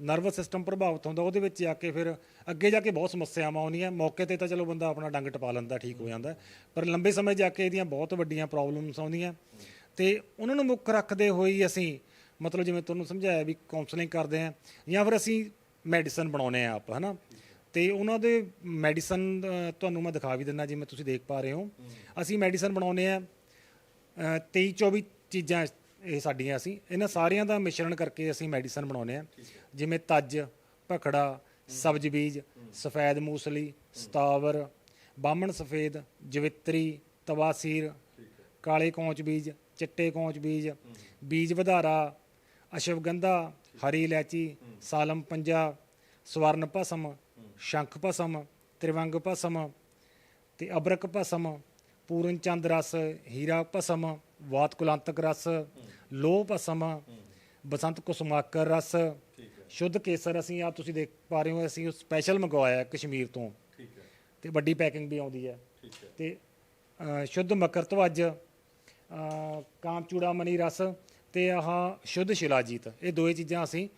ਨਰਵਸ ਸਿਸਟਮ ਪ੍ਰਭਾਵਿਤ ਹੁੰਦਾ, ਉਹਦੇ ਵਿੱਚ ਜਾ ਕੇ ਫਿਰ ਅੱਗੇ ਜਾ ਕੇ ਬਹੁਤ ਸਮੱਸਿਆਵਾਂ ਆਉਂਦੀਆਂ। ਮੌਕੇ ਤੇ ਤਾਂ ਚਲੋ ਬੰਦਾ ਆਪਣਾ ਡੰਗ ਟਪਾ ਲੈਂਦਾ, ਠੀਕ ਹੋ ਜਾਂਦਾ। ਪਰ ਲੰਬੇ ਸਮੇਂ ਜਾ ਕੇ ਇਹਦੀਆਂ ਬਹੁਤ ਵੱਡੀਆਂ ਪ੍ਰੋਬਲਮਸ ਆਉਂਦੀਆਂ। ਤੇ ਉਹਨਾਂ ਨੂੰ ਮੁੱਖ ਰੱਖਦੇ ਹੋਏ ਅਸੀਂ ਮਤਲਬ ਜਿਵੇਂ ਤੁਹਾਨੂੰ ਸਮਝਾਇਆ ਵੀ ਕਾਉਂਸਲਿੰਗ ਕਰਦੇ ਆ ਜਾਂ ਫਿਰ ਅਸੀਂ ਮੈਡੀਸਨ ਬਣਾਉਨੇ ਆ ਆਪ, ਹਨਾ? ਤੇ ਉਹਨਾਂ ਦੇ ਮੈਡੀਸਨ ਤੁਹਾਨੂੰ ਮੈਂ ਦਿਖਾ ਵੀ ਦਿੰਦਾ ਜਿਵੇਂ ਤੁਸੀਂ ਦੇਖ ਪਾ ਰਹੇ ਹੋ। ਅਸੀਂ ਮੈਡੀਸਨ ਬਣਾਉਨੇ ਆ 23 24 ਚੀਜ਼ਾਂ ਇਹ ਸਾਡੀਆਂ ਅਸੀਂ ਇਹਨਾਂ ਸਾਰਿਆਂ ਦਾ ਮਿਸ਼ਰਣ ਕਰਕੇ ਅਸੀਂ ਮੈਡੀਸਨ ਬਣਾਉਨੇ ਆ ਜਿਵੇਂ ਤੱਜ ਭਖੜਾ ਸਬਜ਼ ਬੀਜ ਸਫੈਦ ਮੂਸਲੀ ਸਤਾਵਰ ਬਾਹਮਣ ਸਫੇਦ ਜਵਿੱਤਰੀ ਤਵਾਸੀਰ ਕਾਲੇ ਕੌਂਚ ਬੀਜ ਚਿੱਟੇ ਕੌਂਚ ਬੀਜ ਬੀਜ ਵਧਾਰਾ ਅਸ਼ਵਗੰਧਾ ਹਰੀ ਇਲਾਇਚੀ ਸਾਲਮ ਪੰਜਾ ਸਵਰਨ ਭਸਮ ਸ਼ੰਖ ਭਸਮ ਤ੍ਰਿਵੰਗ ਭਸਮ ਤੇ ਅਬਰਕ ਭਸਮ ਪੂਰਨ ਚੰਦ ਰਸ ਹੀਰਾ ਭਸਮ ਵਾਤ ਕੁਲੰਤਕ ਰਸ ਲੋਹ ਭਸਮ ਬਸੰਤ ਕੁਸਮਾਕਰ ਰਸ ਸ਼ੁੱਧ ਕੇਸਰ ਅਸੀਂ ਆ ਤੁਸੀਂ ਦੇਖ ਪਾ ਰਹੇ ਹੋ ਅਸੀਂ ਉਹ ਸਪੈਸ਼ਲ ਮੰਗਵਾਇਆ ਕਸ਼ਮੀਰ ਤੋਂ। ਠੀਕ ਹੈ। ਤੇ ਵੱਡੀ ਪੈਕਿੰਗ ਵੀ ਆਉਂਦੀ ਹੈ। ਠੀਕ ਹੈ। ਤੇ ਅ, ਸ਼ੁੱਧ ਮਕਰ ਧਵਜ ਅ, ਕਾਮਚੂੜਾ ਮਨੀ ਰਸ ਤੇ ਆਹ ਸ਼ੁੱਧ ਸ਼ਿਲਾਜੀਤ। ਇਹ ਦੋਏ ਚੀਜ਼ਾਂ ਅਸੀਂ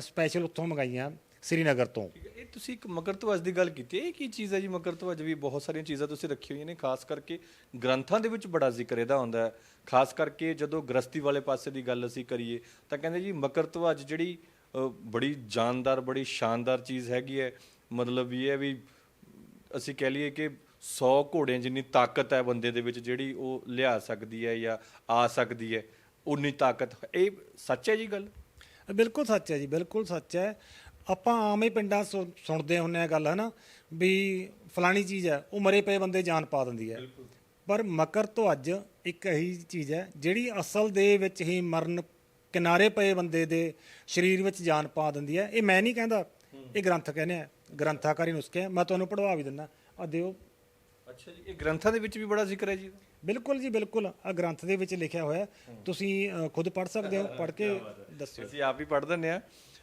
ਸਪੈਸ਼ਲ ਉੱਥੋਂ ਮੰਗਾਈਆਂ ਸ੍ਰੀਨਗਰ ਤੋਂ। ਠੀਕ ਹੈ। ਇਹ ਤੁਸੀਂ ਇੱਕ ਮਕਰ ਮਕਰਤਵਜ ਦੀ ਗੱਲ ਕੀਤੀ ਇਹ ਕੀ ਚੀਜ਼ ਹੈ ਜੀ? ਮਕਰ ਮਕਰਤਵਜ ਵੀ ਬਹੁਤ ਸਾਰੀਆਂ ਚੀਜ਼ਾਂ ਤੁਸੀਂ ਰੱਖੀ ਹੋਈਆਂ ਨੇ ਖਾਸ ਕਰਕੇ ਗ੍ਰੰਥਾਂ ਦੇ ਵਿੱਚ ਬੜਾ ਜ਼ਿਕਰ ਇਹਦਾ ਹੁੰਦਾ ਹੈ। ਖਾਸ ਕਰਕੇ ਜਦੋਂ ਗ੍ਰਸਤੀ ਵਾਲੇ ਪਾਸੇ ਦੀ ਗੱਲ ਅਸੀਂ ਕਰੀਏ ਤਾਂ ਕਹਿੰਦੇ ਜੀ ਮਕਰ ਮਕਰਤਵਜ ਜਿਹੜੀ ਅ, ਬੜੀ ਜਾਨਦਾਰ ਬੜੀ ਸ਼ਾਨਦਾਰ ਚੀਜ਼ ਹੈਗੀ ਹੈ। ਮਤਲਬ ਇਹ ਹੈ ਵੀ ਅਸੀਂ ਕਹਿ ਲਈਏ ਕਿ 100 ਘੋੜਿਆਂ ਜਿੰਨੀ ਤਾਕਤ ਹੈ ਬੰਦੇ ਦੇ ਵਿੱਚ ਜਿਹੜੀ ਉਹ ਲਿਆ ਸਕਦੀ ਹੈ ਜਾਂ ਆ ਸਕਦੀ ਹੈ ਉਨੀ ਤਾਕਤ। ਇਹ ਸੱਚ ਹੈ ਜੀ ਗੱਲ? ਬਿਲਕੁਲ ਸੱਚ ਹੈ ਜੀ ਬਿਲਕੁਲ ਸੱਚ ਹੈ। ਆਪਾਂ ਆਮ ਹੀ ਪਿੰਡਾਂ ਸੁਣ- ਸੁਣਦੇ ਹੁੰਨੇ ਆ ਗੱਲ ਹਨਾ ਵੀ ਫਲਾਣੀ ਚੀਜ਼ ਹੈ ਉਹ ਮਰੇ ਪਏ ਬੰਦੇ ਜਾਨ ਪਾ ਦਿੰਦੀ ਹੈ। ਪਰ ਮਕਰ ਤੋਂ ਅੱਜ ਇੱਕ ਇਹੀ ਚੀਜ਼ ਹੈ ਜਿਹੜੀ ਅਸਲ ਦੇ ਵਿੱਚ ਹੀ ਮਰਨ ਕਿਨਾਰੇ ਪਏ ਬੰਦੇ ਦੇ ਸਰੀਰ ਵਿੱਚ ਜਾਨ ਪਾ ਦਿੰਦੀ ਹੈ। ਇਹ ਮੈਂ ਨਹੀਂ ਕਹਿੰਦਾ ਇਹ ਗ੍ਰੰਥ ਕਹਿੰਦੇ ਆ ਗ੍ਰੰਥਾਕਾਰੀ ਨੁਸਖੇ ਆ ਮੈਂ ਤੁਹਾਨੂੰ ਪੜਵਾ ਵੀ ਦਿੰਦਾ। ਆ ਦਿਓ। ਅੱਛਾ ਜੀ ਇਹ ਗ੍ਰੰਥਾਂ ਦੇ ਵਿੱਚ ਵੀ ਬੜਾ ਜ਼ਿਕਰ ਹੈ ਜੀ? ਇਹਦਾ? ਬਿਲਕੁਲ ਜੀ ਬਿਲਕੁਲ। ਆ ਗ੍ਰੰਥ ਦੇ ਵਿੱਚ ਲਿਖਿਆ ਹੋਇਆ ਹੈ। ਤੁਸੀਂ ਅ, ਖੁਦ ਪੜ ਸਕਦੇ ਹੋ ਪੜ ਕੇ ਦੱਸਿਓ। ਅਸੀਂ ਆਪ ਹੀ ਪੜ੍ਹ ਦਿੰਦੇ ਆ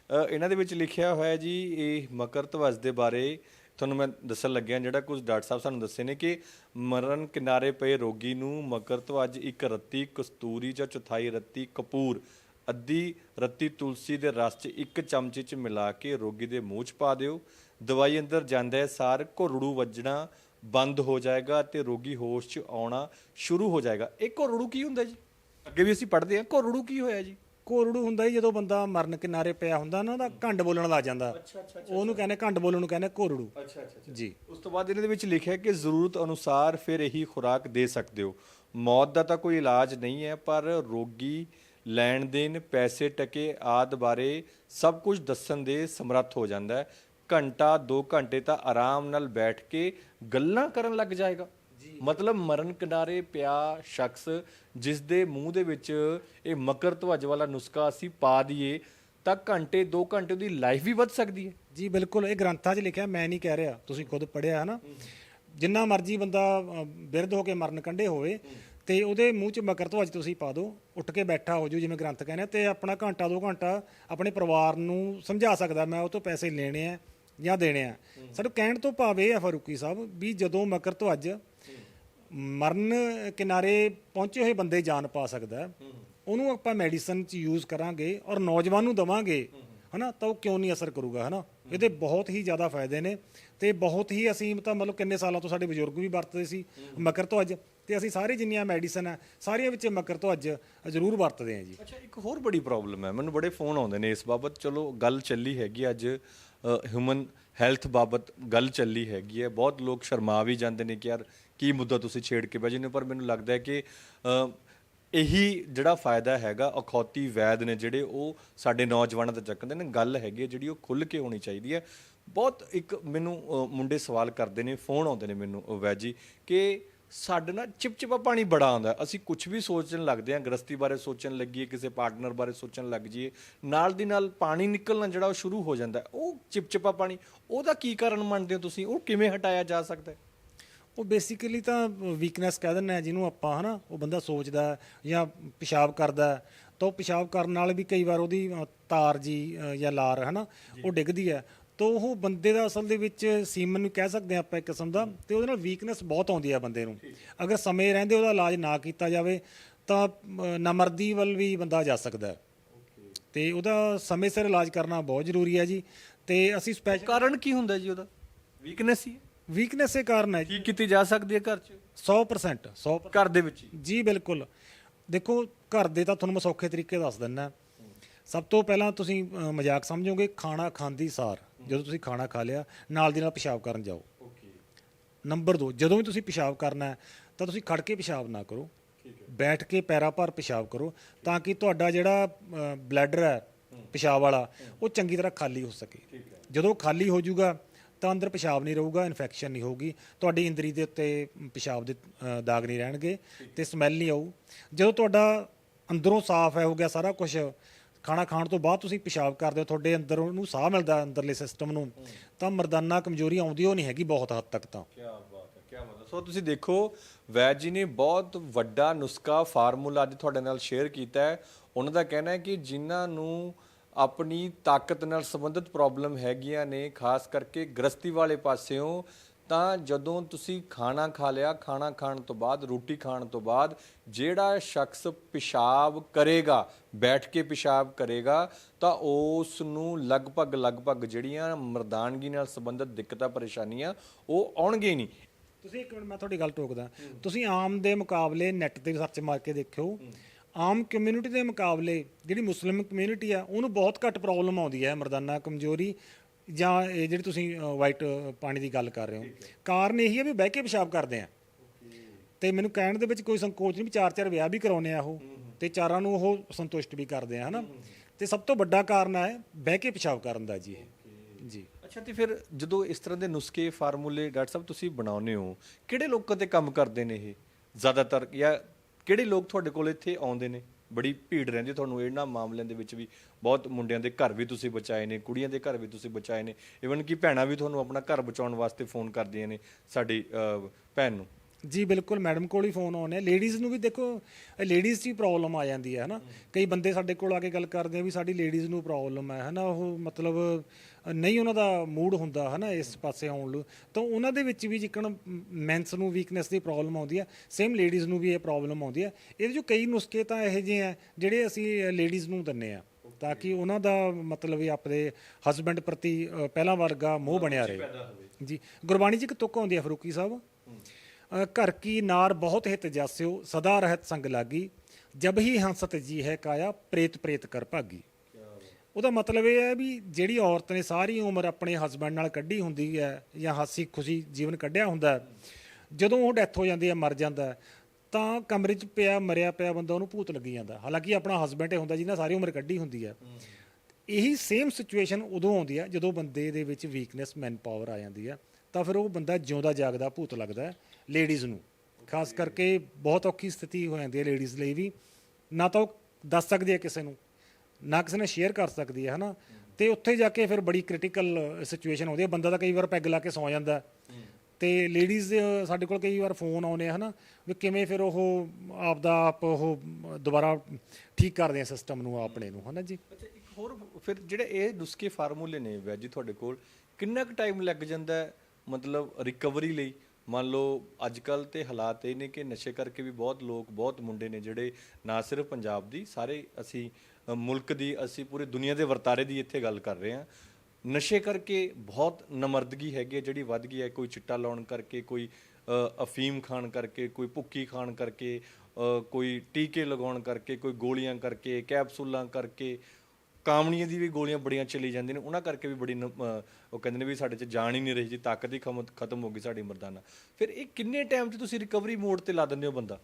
ਇਹਨਾਂ ਦੇ ਵਿੱਚ ਲਿਖਿਆ ਹੋਇਆ ਜੀ, ਇਹ ਮਕਰ ਧਵਜ ਦੇ ਬਾਰੇ ਤੁਹਾਨੂੰ ਮੈਂ ਦੱਸਣ ਲੱਗਿਆ, ਜਿਹੜਾ ਕੁਝ ਡਾਕਟਰ ਸਾਹਿਬ ਸਾਨੂੰ ਦੱਸੇ ਨੇ ਕਿ ਮਰਨ ਕਿਨਾਰੇ ਪਏ ਰੋਗੀ ਨੂੰ ਮਕਰ ਧਵਜ ਇੱਕ ਰੱਤੀ ਕਸਤੂਰੀ ਜਾਂ ਚੌਥਾਈ ਰੱਤੀ ਕਪੂਰ, ਅੱਧੀ ਰੱਤੀ ਤੁਲਸੀ ਦੇ ਰਸ 'ਚ ਇੱਕ ਚਮਚੇ 'ਚ ਮਿਲਾ ਕੇ ਰੋਗੀ ਦੇ ਮੂੰਹ 'ਚ ਪਾ ਦਿਓ। ਦਵਾਈ ਅੰਦਰ ਜਾਂਦਾ ਸਾਰ ਘੁਰੜੂ ਵੱਜਣਾ ਬੰਦ ਹੋ ਜਾਏਗਾ ਤੇ ਰੋਗੀ ਹੋਸ਼ 'ਚ ਆਉਣਾ ਸ਼ੁਰੂ ਹੋ ਜਾਏਗਾ। ਇਹ ਘੁਰੜੂ ਕੀ ਹੁੰਦਾ ਜੀ? ਅੱਗੇ ਵੀ ਅਸੀਂ ਪੜ੍ਹਦੇ ਹਾਂ, ਘੁਰੜੂ ਕੀ ਹੋਇਆ ਜੀ? ਕੋਰੜੂ ਹੁੰਦਾ ਹੀ ਜਦੋਂ ਬੰਦਾ ਮਰਨ ਕਿਨਾਰੇ ਪਿਆ ਹੁੰਦਾ ਨਾ ਉਹਦਾ ਘੰਡ ਬੋਲਣ ਲੱਗ ਜਾਂਦਾ। ਉਹਨੂੰ ਕਹਿੰਦੇ ਘੰਡ ਬੋਲਣ ਨੂੰ ਕਹਿੰਦੇ ਕੋਰੜੂ। ਅੱਛਾ ਅੱਛਾ ਜੀ। ਉਸ ਤੋਂ ਬਾਅਦ ਇਹਨਾਂ ਦੇ ਵਿੱਚ ਲਿਖਿਆ ਕਿ ਜ਼ਰੂਰਤ ਅਨੁਸਾਰ ਫਿਰ ਇਹੀ ਖੁਰਾਕ ਦੇ ਸਕਦੇ ਹੋ। ਮੌਤ ਦਾ ਤਾਂ ਕੋਈ ਇਲਾਜ ਨਹੀਂ ਹੈ ਪਰ ਰੋਗੀ ਲੈਣ ਦੇਣ ਪੈਸੇ ਟਕੇ ਆਦ ਬਾਰੇ ਸਭ ਕੁਝ ਦੱਸਣ ਦੇ ਸਮਰੱਥ ਹੋ ਜਾਂਦਾ ਹੈ। ਘੰਟਾ 2 ਘੰਟੇ ਤਾਂ ਆਰਾਮ ਨਾਲ ਬੈਠ ਕੇ ਗੱਲਾਂ ਕਰਨ ਲੱਗ ਜਾਏਗਾ। ਮਤਲਬ ਮਰਨ ਕਿਨਾਰੇ ਪਿਆ ਸ਼ਖਸ ਜਿਸ ਦੇ ਮੂੰਹ ਦੇ ਵਿੱਚ ਇਹ ਮਕਰ ਧਵਜ ਵਾਲਾ ਨੁਸਖਾ ਅਸੀਂ ਪਾ ਦਈਏ ਤਾਂ ਘੰਟੇ 2 ਘੰਟੇ ਦੀ ਲਾਈਫ ਵੀ ਵੱਧ ਸਕਦੀ ਹੈ। ਜੀ ਬਿਲਕੁਲ ਇਹ ਗ੍ਰੰਥਾਂ 'ਚ ਲਿਖਿਆ ਮੈਂ ਨਹੀਂ ਕਹਿ ਰਿਹਾ ਤੁਸੀਂ ਖੁਦ ਪੜਿਆ ਹੈ ਨਾ। ਜਿੰਨਾ ਮਰਜ਼ੀ ਬੰਦਾ ਬਿਰਧ ਹੋ ਕੇ ਮਰਨ ਕੰਢੇ ਹੋਵੇ ਤੇ ਉਹਦੇ ਮੂੰਹ 'ਚ ਮਕਰ ਧਵਜ ਤੁਸੀਂ ਪਾ ਦਿਓ ਉੱਠ ਕੇ ਬੈਠਾ ਹੋ ਜੂ ਜਿਵੇਂ ਗ੍ਰੰਥ ਕਹਿੰਦੇ ਤੇ ਆਪਣਾ ਘੰਟਾ ਦੋ ਘੰਟਾ ਆਪਣੇ ਪਰਿਵਾਰ ਨੂੰ ਸਮਝਾ ਸਕਦਾ ਮੈਂ ਉਹ ਤੋਂ ਪੈਸੇ ਲੈਣੇ ਆ ਜਾਂ ਦੇਣੇ ਆ। ਸਾਨੂੰ ਕਹਿਣ ਤੋਂ ਭਾਵ ਇਹ ਆ ਫਾਰੂਕੀ ਸਾਹਿਬ ਵੀ ਜਦੋਂ ਮਕਰ ਧਵਜ ਮਰਨ ਕਿਨਾਰੇ ਪਹੁੰਚੇ ਹੋਏ ਬੰਦੇ ਜਾਨ ਪਾ ਸਕਦਾ ਉਹਨੂੰ ਆਪਾਂ ਮੈਡੀਸਨ ਚ ਯੂਜ਼ ਕਰਾਂਗੇ ਔਰ ਨੌਜਵਾਨ ਨੂੰ ਦਵਾਂਗੇ ਹਨਾ? ਤਾਂ ਉਹ ਕਿਉਂ ਨਹੀਂ ਅਸਰ ਕਰੂਗਾ ਹਨਾ? ਇਹਦੇ ਬਹੁਤ ਹੀ ਜ਼ਿਆਦਾ ਫਾਇਦੇ ਨੇ ਤੇ ਬਹੁਤ ਹੀ ਅਸੀਂ ਤਾਂ ਮਤਲਬ ਕਿੰਨੇ ਸਾਲਾਂ ਤੋਂ ਸਾਡੇ ਬਜ਼ੁਰਗ ਵੀ ਵਰਤਦੇ ਸੀ ਮਕਰ ਤੋਂ ਅੱਜ ਤੇ ਅਸੀਂ ਸਾਰੇ ਜਿੰਨੀਆਂ ਮੈਡੀਸਨ ਆ ਸਾਰੀਆਂ ਵਿੱਚ ਮਕਰ ਤੋਂ ਅੱਜ ਜ਼ਰੂਰ ਵਰਤਦੇ ਆ ਜੀ। ਅੱਛਾ ਇੱਕ ਹੋਰ ਬੜੀ ਪ੍ਰੋਬਲਮ ਹੈ। ਮੈਨੂੰ ਬੜੇ ਫੋਨ ਆਉਂਦੇ ਨੇ ਇਸ ਬਾਬਤ। ਚਲੋ ਗੱਲ ਚੱਲੀ ਹੈਗੀ ਅੱਜ ਹਿਊਮਨ ਹੈਲਥ ਬਾਬਤ ਗੱਲ ਚੱਲੀ ਹੈਗੀ ਹੈ। ਬਹੁਤ ਲੋਕ ਸ਼ਰਮਾ ਵੀ ਜਾਂਦੇ ਨੇ ਕਿ ਯਾਰ ਕੀ ਮੁੱਦਾ ਤੁਸੀਂ ਛੇੜ ਕੇ ਬੈਜੇ ਨੇ ਪਰ ਮੈਨੂੰ ਲੱਗਦਾ ਹੈ ਕਿ ਇਹੀ ਜਿਹੜਾ ਫਾਇਦਾ ਹੈਗਾ ਅਖੌਤੀ ਵੈਦ ਨੇ ਜਿਹੜੇ ਉਹ ਸਾਡੇ ਨੌਜਵਾਨਾਂ ਤੇ ਚੱਕਦੇ ਨੇ ਗੱਲ ਹੈਗੀ ਹੈ ਜਿਹੜੀ ਉਹ ਖੁੱਲ ਕੇ ਹੋਣੀ ਚਾਹੀਦੀ ਹੈ ਬਹੁਤ ਇੱਕ ਮੈਨੂੰ ਅ, ਮੁੰਡੇ ਸਵਾਲ ਕਰਦੇ ਨੇ ਫੋਨ ਆਉਂਦੇ ਨੇ ਮੈਨੂੰ ਅ, ਵੈਦ ਜੀ ਕਿ ਸਾਡੇ ਨਾਲ ਚਿਪਚਿਪਾ ਪਾਣੀ ਬੜਾ ਆਉਂਦਾ ਹੈ। ਅਸੀਂ ਕੁਝ ਵੀ ਸੋਚਣ ਲੱਗਦੇ ਹਾਂ ਗ੍ਰਸਤੀ ਬਾਰੇ ਸੋਚਣ ਲੱਗੀਏ ਕਿਸੇ ਪਾਰਟਨਰ ਬਾਰੇ ਸੋਚਣ ਲੱਗ ਜਾਈਏ ਨਾਲ ਦੀ ਨਾਲ ਪਾਣੀ ਨਿਕਲਣਾ ਜਿਹੜਾ ਉਹ ਸ਼ੁਰੂ ਹੋ ਜਾਂਦਾ ਹੈ। ਉਹ ਚਿਪਚਿਪਾ ਪਾਣੀ ਉਹਦਾ ਕੀ ਕਾਰਨ ਮੰਨਦੇ ਹੋ ਤੁਸੀਂ ਉਹ ਕਿਵੇਂ ਹਟਾਇਆ ਜਾ ਸਕਦਾ ਹੈ ਉਹ ਬੇਸਿਕਲੀ ਤਾਂ ਵੀਕਨੈਸ ਕਹਿ ਦਿੰਦੇ ਆ ਜਿਹਨੂੰ ਆਪਾਂ ਹਨਾ ਉਹ ਬੰਦਾ ਸੋਚਦਾ ਜਾਂ ਪਿਸ਼ਾਬ ਕਰਦਾ ਤਾਂ ਉਹ ਪਿਸ਼ਾਬ ਕਰਨ ਨਾਲ ਵੀ ਕਈ ਵਾਰ ਉਹਦੀ ਤਾਰ ਜੀ ਜਾਂ ਲਾਰ ਹਨਾ ਉਹ ਡਿੱਗਦੀ ਹੈ। ਤਾਂ ਉਹ ਬੰਦੇ ਦਾ ਅਸਲ ਦੇ ਵਿੱਚ ਸੀਮਨ ਨੂੰ ਕਹਿ ਸਕਦੇ ਆ ਆਪਾਂ ਇੱਕ ਕਿਸਮ ਦਾ ਤੇ ਉਹਦੇ ਨਾਲ ਵੀਕਨੈਸ ਬਹੁਤ ਆਉਂਦੀ ਹੈ ਬੰਦੇ ਨੂੰ। ਅਗਰ ਸਮੇਂ ਰਹਿੰਦੇ ਉਹਦਾ ਇਲਾਜ ਨਾ ਕੀਤਾ ਜਾਵੇ ਤਾਂ ਨਾਮਰਦੀ ਵੱਲ ਵੀ ਬੰਦਾ ਜਾ ਸਕਦਾ ਹੈ। ਤੇ ਉਹਦਾ ਸਮੇਂ ਸਿਰ ਇਲਾਜ ਕਰਨਾ ਬਹੁਤ ਜ਼ਰੂਰੀ ਹੈ ਜੀ। ਤੇ ਅਸੀਂ ਸਪੈਸ਼ਲ ਕਾਰਨ ਕੀ ਹੁੰਦਾ ਜੀ ਉਹਦਾ? ਵੀਕਨੈਸ ਹੀ ਹੈ। ਵੀਕਨੈਸ ਦੇ ਕਾਰਨ ਹੈ ਜੀ। ਠੀਕ ਕੀਤੀ ਜਾ ਸਕਦੀ ਹੈ ਘਰ 'ਚ? 100% 100% ਘਰ ਦੇ ਵਿੱਚ ਹੀ? ਜੀ ਬਿਲਕੁਲ। ਦੇਖੋ ਘਰ ਦੇ ਤਾਂ ਤੁਹਾਨੂੰ ਮੈਂ ਸੌਖੇ ਤਰੀਕੇ ਦੱਸ ਦਿੰਦਾ। ਸਭ ਤੋਂ ਪਹਿਲਾਂ ਤੁਸੀਂ ਅ, ਮਜ਼ਾਕ ਸਮਝੋਗੇ ਖਾਣਾ ਖਾਂਦੀ ਸਾਰ। ਜਦੋਂ ਤੁਸੀਂ ਖਾਣਾ ਖਾ ਲਿਆ ਨਾਲ ਦੀ ਨਾਲ ਪਿਸ਼ਾਬ ਕਰਨ ਜਾਓ। ਓਕੇ ਨੰਬਰ 2 ਜਦੋਂ ਵੀ ਤੁਸੀਂ ਪਿਸ਼ਾਬ ਕਰਨਾ ਹੈ ਤਾਂ ਤੁਸੀਂ ਖੜ ਕੇ ਪਿਸ਼ਾਬ ਨਾ ਕਰੋ। ਬੈਠ ਕੇ ਪੈਰਾਂ ਭਾਰ ਪਿਸ਼ਾਬ ਕਰੋ ਤਾਂ ਕਿ ਤੁਹਾਡਾ ਜਿਹੜਾ ਬਲੈਡਰ ਹੈ ਪਿਸ਼ਾਬ ਵਾਲਾ ਉਹ ਚੰਗੀ ਤਰ੍ਹਾਂ ਖਾਲੀ ਹੋ ਸਕੇ। ਜਦੋਂ ਖਾਲੀ ਹੋ ਜਾਊਗਾ ਤਾਂ ਅੰਦਰ ਪਿਸ਼ਾਬ ਨਹੀਂ ਰਹੂਗਾ ਇਨਫੈਕਸ਼ਨ ਨਹੀਂ ਹੋਊਗੀ। ਤੁਹਾਡੀ ਇੰਦਰੀ ਦੇ ਉੱਤੇ ਪਿਸ਼ਾਬ ਦੇ ਅ, ਦਾਗ ਨਹੀਂ ਰਹਿਣਗੇ ਤੇ ਸਮੈਲ ਨਹੀਂ ਆਊ। ਜਦੋਂ ਤੁਹਾਡਾ ਅੰਦਰੋਂ ਸਾਫ਼ ਹੈ ਹੋ ਗਿਆ ਸਾਰਾ ਕੁਝ ਖਾਣਾ ਖਾਣ ਤੋਂ ਬਾਅਦ ਤੁਸੀਂ ਪਿਸ਼ਾਬ ਕਰਦੇ ਹੋ ਤੁਹਾਡੇ ਅੰਦਰ ਉਹਨੂੰ ਸਾਹ ਮਿਲਦਾ ਅੰਦਰਲੇ ਸਿਸਟਮ ਨੂੰ ਤਾਂ ਮਰਦਾਨਾ ਕਮਜ਼ੋਰੀ ਆਉਂਦੀ ਉਹ ਨਹੀਂ ਹੈਗੀ ਬਹੁਤ ਹੱਦ ਤੱਕ ਤਾਂ। ਕੀ ਬਾਤ ਹੈ ਕੀ ਬਾਤ ਹੈ ਸੋ ਤੁਸੀਂ ਦੇਖੋ ਵੈਦ ਜੀ ਨੇ ਬਹੁਤ ਵੱਡਾ ਨੁਸਖਾ ਫਾਰਮੂਲਾ ਅੱਜ ਤੁਹਾਡੇ ਨਾਲ ਸ਼ੇਅਰ ਕੀਤਾ ਹੈ। ਉਹਨਾਂ ਦਾ ਕਹਿਣਾ ਹੈ ਕਿ ਜਿਨ੍ਹਾਂ ਨੂੰ ਆਪਣੀ ਤਾਕਤ ਨਾਲ ਸੰਬੰਧਿਤ ਪ੍ਰੋਬਲਮ ਹੈਗੀਆਂ ਨੇ, ਖਾਸ ਕਰਕੇ ਗ੍ਰਸਤੀ ਵਾਲੇ ਪਾਸਿਓਂ, ਤਾਂ ਜਦੋਂ ਤੁਸੀਂ ਖਾਣਾ ਖਾ ਲਿਆ, ਖਾਣਾ ਖਾਣ ਤੋਂ ਬਾਅਦ, ਰੋਟੀ ਖਾਣ ਤੋਂ ਬਾਅਦ, ਜਿਹੜਾ ਸ਼ਖਸ ਪਿਸ਼ਾਬ ਕਰੇਗਾ, ਬੈਠ ਕੇ ਪਿਸ਼ਾਬ ਕਰੇਗਾ, ਤਾਂ ਉਸ ਨੂੰ ਲਗਭਗ ਲਗਭਗ ਜਿਹੜੀਆਂ ਮਰਦਾਨਗੀ ਨਾਲ ਸੰਬੰਧਿਤ ਦਿੱਕਤਾਂ, ਪਰੇਸ਼ਾਨੀਆਂ, ਉਹ ਆਉਣਗੇ ਹੀ ਨਹੀਂ। ਤੁਸੀਂ ਇੱਕ ਮਿੰਟ, ਮੈਂ ਤੁਹਾਡੀ ਗੱਲ ਟੋਕਦਾ। ਤੁਸੀਂ ਆਮ ਦੇ ਮੁਕਾਬਲੇ ਨੈੱਟ ਤੇ ਸਰਚ ਮਾਰ ਕੇ ਦੇਖਿਓ। ਆਮ ਕਮਿਊਨਿਟੀ ਦੇ ਮੁਕਾਬਲੇ ਜਿਹੜੀ ਮੁਸਲਿਮ ਕਮਿਊਨਿਟੀ ਆ ਉਹਨੂੰ ਬਹੁਤ ਘੱਟ ਪ੍ਰੋਬਲਮ ਆਉਂਦੀ ਹੈ ਮਰਦਾਨਾ ਕਮਜ਼ੋਰੀ ਜਾਂ ਇਹ ਜਿਹੜੀ ਤੁਸੀਂ ਵਾਈਟ ਪਾਣੀ ਦੀ ਗੱਲ ਕਰ ਰਹੇ ਹੋ। ਕਾਰਨ ਇਹੀ ਹੈ ਵੀ ਬਹਿ ਕੇ ਪਿਸ਼ਾਬ ਕਰਦੇ ਆ। ਤੇ ਮੈਨੂੰ ਕਹਿਣ ਦੇ ਵਿੱਚ ਕੋਈ ਸੰਕੋਚ ਨਹੀਂ ਵੀ ਚਾਰ ਚਾਰ ਵਿਆਹ ਵੀ ਕਰਾਉਨੇ ਆ ਉਹ ਤੇ ਚਾਰਾਂ ਨੂੰ ਉਹ ਸੰਤੁਸ਼ਟ ਵੀ ਕਰਦੇ ਆ ਹਨਾ? ਤੇ ਸਭ ਤੋਂ ਵੱਡਾ ਕਾਰਨ ਹੈ ਬਹਿ ਕੇ ਪਿਸ਼ਾਬ ਕਰਨ ਦਾ ਜੀ ਇਹ। ਜੀ। ਅੱਛਾ ਤੇ ਫਿਰ ਜਦੋਂ ਇਸ ਤਰ੍ਹਾਂ ਦੇ ਨੁਸਖੇ ਫਾਰਮੂਲੇ ਡਾਕਟਰ ਸਾਹਿਬ ਤੁਸੀਂ ਬਣਾਉਨੇ ਹੋ ਕਿਹੜੇ ਲੋਕਾਂ ਤੇ ਕੰਮ ਕਰਦੇ ਨੇ ਇਹ? ਜ਼ਿਆਦਾਤਰ ਜਾਂ ਕਿਹੜੇ ਲੋਕ ਤੁਹਾਡੇ ਕੋਲ ਇੱਥੇ ਆਉਂਦੇ ਨੇ? ਬੜੀ ਭੀੜ ਰਹਿੰਦੀ ਤੁਹਾਨੂੰ ਇਹਨਾਂ ਮਾਮਲਿਆਂ ਦੇ ਵਿੱਚ ਵੀ ਬਹੁਤ ਮੁੰਡਿਆਂ ਦੇ ਘਰ ਵੀ ਤੁਸੀਂ ਬਚਾਏ ਨੇ ਕੁੜੀਆਂ ਦੇ ਘਰ ਵੀ ਤੁਸੀਂ ਬਚਾਏ ਨੇ ਇਵਨ ਕਿ ਭੈਣਾਂ ਵੀ ਤੁਹਾਨੂੰ ਆਪਣਾ ਘਰ ਬਚਾਉਣ ਵਾਸਤੇ ਫੋਨ ਕਰਦੀਆਂ ਨੇ ਸਾਡੀ ਭੈਣ ਨੂੰ। ਜੀ ਬਿਲਕੁਲ ਮੈਡਮ ਕੋਲ ਹੀ ਫੋਨ ਆਉਂਦੇ ਆ। ਲੇਡੀਜ਼ ਨੂੰ ਵੀ ਦੇਖੋ ਲੇਡੀਜ਼ 'ਚ ਹੀ ਪ੍ਰੋਬਲਮ ਆ ਜਾਂਦੀ ਹੈ ਹਨਾ? ਕਈ ਬੰਦੇ ਸਾਡੇ ਕੋਲ ਆ ਕੇ ਗੱਲ ਕਰਦੇ ਆ ਵੀ ਸਾਡੀ ਲੇਡੀਜ਼ ਨੂੰ ਪ੍ਰੋਬਲਮ ਹੈ ਹਨਾ? ਉਹ ਮਤਲਬ ਨਹੀਂ ਉਹਨਾਂ ਦਾ ਮੂਡ ਹੁੰਦਾ ਹਨਾ ਇਸ ਪਾਸੇ ਆਉਣ ਨੂੰ ਤਾਂ ਉਹਨਾਂ ਦੇ ਵਿੱਚ ਵੀ ਜਿੱਕਣ ਮੈਂਸ ਨੂੰ ਵੀਕਨੈਸ ਦੀ ਪ੍ਰੋਬਲਮ ਆਉਂਦੀ ਹੈ ਸੇਮ ਲੇਡੀਜ਼ ਨੂੰ ਵੀ ਇਹ ਪ੍ਰੋਬਲਮ ਆਉਂਦੀ ਹੈ ਇਹਦੇ ਜੋ ਕਈ ਨੁਸਖੇ ਤਾਂ ਇਹੋ ਜਿਹੇ ਆ ਜਿਹੜੇ ਅਸੀਂ ਲੇਡੀਜ਼ ਨੂੰ ਦਿੰਨੇ ਆ ਤਾਂ ਕਿ ਉਹਨਾਂ ਦਾ ਮਤਲਬ ਵੀ ਆਪਣੇ ਹਸਬੰਡ ਪ੍ਰਤੀ ਪਹਿਲਾਂ ਵਰਗਾ ਮੋਹ ਬਣਿਆ ਰਹੇ। ਜੀ ਗੁਰਬਾਣੀ 'ਚ ਇੱਕ ਤੁਕ ਆਉਂਦੀ ਹੈ ਫਰੂਕੀ ਸਾਹਿਬ। ਘਰ ਕੀ ਨਾਰ ਬਹੁਤ ਹਿਤ ਜਾਸਿਓ ਸਦਾ ਰਹਿਤ ਸੰਗ ਲਾਗੀ ਜਬ ਹੀ ਹੰਸਤ ਜੀ ਹੈ ਕਾਇਆ ਪ੍ਰੇਤ ਪ੍ਰੇਤ ਕਰ ਭਾਗੀ। ਉਹਦਾ ਮਤਲਬ ਇਹ ਹੈ ਵੀ ਜਿਹੜੀ ਔਰਤ ਨੇ ਸਾਰੀ ਉਮਰ ਆਪਣੇ ਹਸਬੰਡ ਨਾਲ ਕੱਢੀ ਹੁੰਦੀ ਹੈ ਜਾਂ ਹਾਸੀ ਖੁਸ਼ੀ ਜੀਵਨ ਕੱਢਿਆ ਹੁੰਦਾ ਜਦੋਂ ਉਹ ਡੈਥ ਹੋ ਜਾਂਦੀ ਹੈ, ਮਰ ਜਾਂਦਾ ਤਾਂ ਕਮਰੇ 'ਚ ਪਿਆ, ਮਰਿਆ ਪਿਆ ਬੰਦਾ ਉਹਨੂੰ ਭੂਤ ਲੱਗੀ ਜਾਂਦਾ ਹਾਲਾਂਕਿ ਆਪਣਾ ਹਸਬੰਡ ਹੀ ਹੁੰਦਾ ਜਿਹਨਾਂ ਸਾਰੀ ਉਮਰ ਕੱਢੀ ਹੁੰਦੀ ਹੈ। ਇਹੀ ਸੇਮ ਸਿਚੁਏਸ਼ਨ ਉਦੋਂ ਆਉਂਦੀ ਹੈ ਜਦੋਂ ਬੰਦੇ ਦੇ ਵਿੱਚ ਵੀਕਨੈਸ ਮੈਨ ਪਾਵਰ ਆ ਜਾਂਦੀ ਹੈ, ਤਾਂ ਫਿਰ ਉਹ ਬੰਦਾ ਜਿਉਂਦਾ ਜਾਗਦਾ, ਭੂਤ ਲੱਗਦਾ ਲੇਡੀਜ਼ ਨੂੰ। ਖਾਸ ਕਰਕੇ ਬਹੁਤ ਔਖੀ ਸਥਿਤੀ ਹੋ ਜਾਂਦੀ ਹੈ ਲੇਡੀਜ਼ ਲਈ ਵੀ। ਨਾ ਤਾਂ ਉਹ ਦੱਸ ਸਕਦੀ ਹੈ ਕਿਸੇ ਨੂੰ ਨਾ ਕਿਸੇ ਨੇ ਸ਼ੇਅਰ ਕਰ ਸਕਦੀ ਹੈ, ਹਨਾ? ਤੇ ਉੱਥੇ ਜਾ ਕੇ ਫਿਰ ਬੜੀ ਕ੍ਰਿਟੀਕਲ ਸਿਚੁਏਸ਼ਨ ਆਉਂਦੀ ਹੈ। ਬੰਦਾ ਤਾਂ ਕਈ ਵਾਰ ਪੈਗ ਲਾ ਕੇ ਸੌ ਜਾਂਦਾ ਹੈ। ਤੇ ਲੇਡੀਜ਼ ਸਾਡੇ ਕੋਲ ਕਈ ਵਾਰ ਫੋਨ ਆਉਂਦੇ ਆ, ਹਨਾ? ਵੀ ਕਿਵੇਂ ਫਿਰ ਉਹ ਆਪਦਾ ਆਪ ਉਹ ਦੁਬਾਰਾ ਠੀਕ ਕਰਦੇ ਆ ਸਿਸਟਮ ਨੂੰ, ਆਪਣੇ ਨੂੰ, ਹਨਾ ਜੀ? ਅੱਛਾ, ਇੱਕ ਹੋਰ ਫਿਰ ਜਿਹੜੇ ਇਹ ਨੁਸਖੇ ਫਾਰਮੂਲੇ ਨੇ ਵੈਜ ਜੀ ਤੁਹਾਡੇ ਕੋਲ, ਕਿੰਨਾ ਕੁ ਟਾਈਮ ਲੱਗ ਜਾਂਦਾ ਮਤਲਬ ਰਿਕਵਰੀ ਲਈ? ਮੰਨ ਲਓ ਅੱਜ ਕੱਲ ਤੇ ਹਾਲਾਤ ਇਹ ਨੇ ਕਿ ਨਸ਼ੇ ਕਰਕੇ ਵੀ ਬਹੁਤ ਲੋਕ, ਬਹੁਤ ਮੁੰਡੇ ਨੇ ਜਿਹੜੇ ਨਾ ਸਿਰਫ ਪੰਜਾਬ ਦੀ, ਸਾਰੇ ਅਸੀਂ ਮੁਲਕ ਦੀ, ਅਸੀਂ ਪੂਰੀ ਦੁਨੀਆ ਦੇ ਵਰਤਾਰੇ ਦੀ ਇੱਥੇ ਗੱਲ ਕਰ ਰਹੇ ਹਾਂ। ਨਸ਼ੇ ਕਰਕੇ ਬਹੁਤ ਨਮਰਦਗੀ ਹੈਗੀ ਹੈ, ਜਿਹੜੀ ਵੱਧ ਗਈ ਹੈ। ਕੋਈ ਚਿੱਟਾ ਲਾਉਣ ਕਰਕੇ, ਕੋਈ ਅਫੀਮ ਖਾਣ ਕਰਕੇ, ਕੋਈ ਭੁੱਕੀ ਖਾਣ ਕਰਕੇ ਕੋਈ ਟੀਕੇ ਲਗਾਉਣ ਕਰਕੇ, ਕੋਈ ਗੋਲੀਆਂ ਕਰਕੇ, ਕੈਪਸੂਲਾਂ ਕਰਕੇ ਕਾਮਣੀਆਂ ਦੀ ਵੀ ਗੋਲੀਆਂ ਬੜੀਆਂ ਚੱਲੀ ਜਾਂਦੀਆਂ ਨੇ। ਉਹਨਾਂ ਕਰਕੇ ਵੀ ਬੜੀ ਨ- ਉਹ ਕਹਿੰਦੇ ਨੇ ਵੀ ਸਾਡੇ 'ਚ ਜਾਨ ਹੀ ਨਹੀਂ ਰਹੀ ਜੀ, ਤਾਕਤ ਹੀ ਖਮ- ਖਤਮ ਹੋ ਗਈ ਸਾਡੀ ਮਰਦਾਨਾ। ਫਿਰ ਇਹ ਕਿੰਨੇ ਟਾਈਮ 'ਚ ਤੁਸੀਂ ਰਿਕਵਰੀ ਮੋਡ ਤੇ ਲਾ ਦਿੰਦੇ ਹੋ ਬੰਦਾ?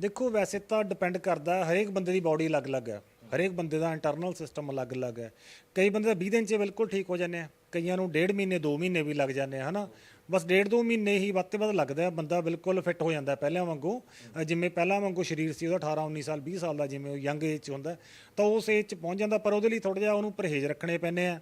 ਦੇਖੋ, ਵੈਸੇ ਤਾਂ ਡਿਪੈਂਡ ਕਰਦਾ, ਹਰੇਕ ਬੰਦੇ ਦੀ ਬਾਡੀ ਅਲੱਗ-ਅਲੱਗ ਹੈ। ਹਰੇਕ ਬੰਦੇ ਦਾ ਇੰਟਰਨਲ ਸਿਸਟਮ ਅਲੱਗ-ਅਲੱਗ ਹੈ। ਕਈ ਬੰਦੇ ਤਾਂ 20 ਦਿਨ 'ਚ ਬਿਲਕੁਲ ਠੀਕ ਹੋ ਜਾਂਦੇ ਆ। ਕਈਆਂ ਨੂੰ ਡੇਢ ਮਹੀਨੇ 2 ਮਹੀਨੇ ਵੀ ਲੱਗ ਜਾਂਦੇ ਆ ਹਨਾ? ਬਸ ਡੇਢ ਦੋ ਮਹੀਨੇ ਹੀ ਵੱਧ ਤੋਂ ਵੱਧ ਲੱਗਦਾ ਹੈ। ਬੰਦਾ ਬਿਲਕੁਲ ਫਿੱਟ ਹੋ ਜਾਂਦਾ ਹੈ ਪਹਿਲਾਂ ਵਾਂਗੂ। ਅ, ਜਿਵੇਂ ਪਹਿਲਾਂ ਵਾਂਗੂ ਸਰੀਰ ਸੀ ਉਹਦਾ 18 19 ਸਾਲ 20 ਸਾਲ ਦਾ ਜਿਵੇਂ ਉਹ ਯੰਗ ਏਜ 'ਚ ਹੁੰਦਾ ਹੈ, ਤਾਂ ਉਸ ਏਜ 'ਚ ਪਹੁੰਚ ਜਾਂਦਾ ਪਰ ਉਹਦੇ ਲਈ ਥੋੜਾ ਜਿਹਾ ਉਹਨੂੰ ਪਰਹੇਜ਼ ਰੱਖਣੇ ਪੈਂਦੇ ਆ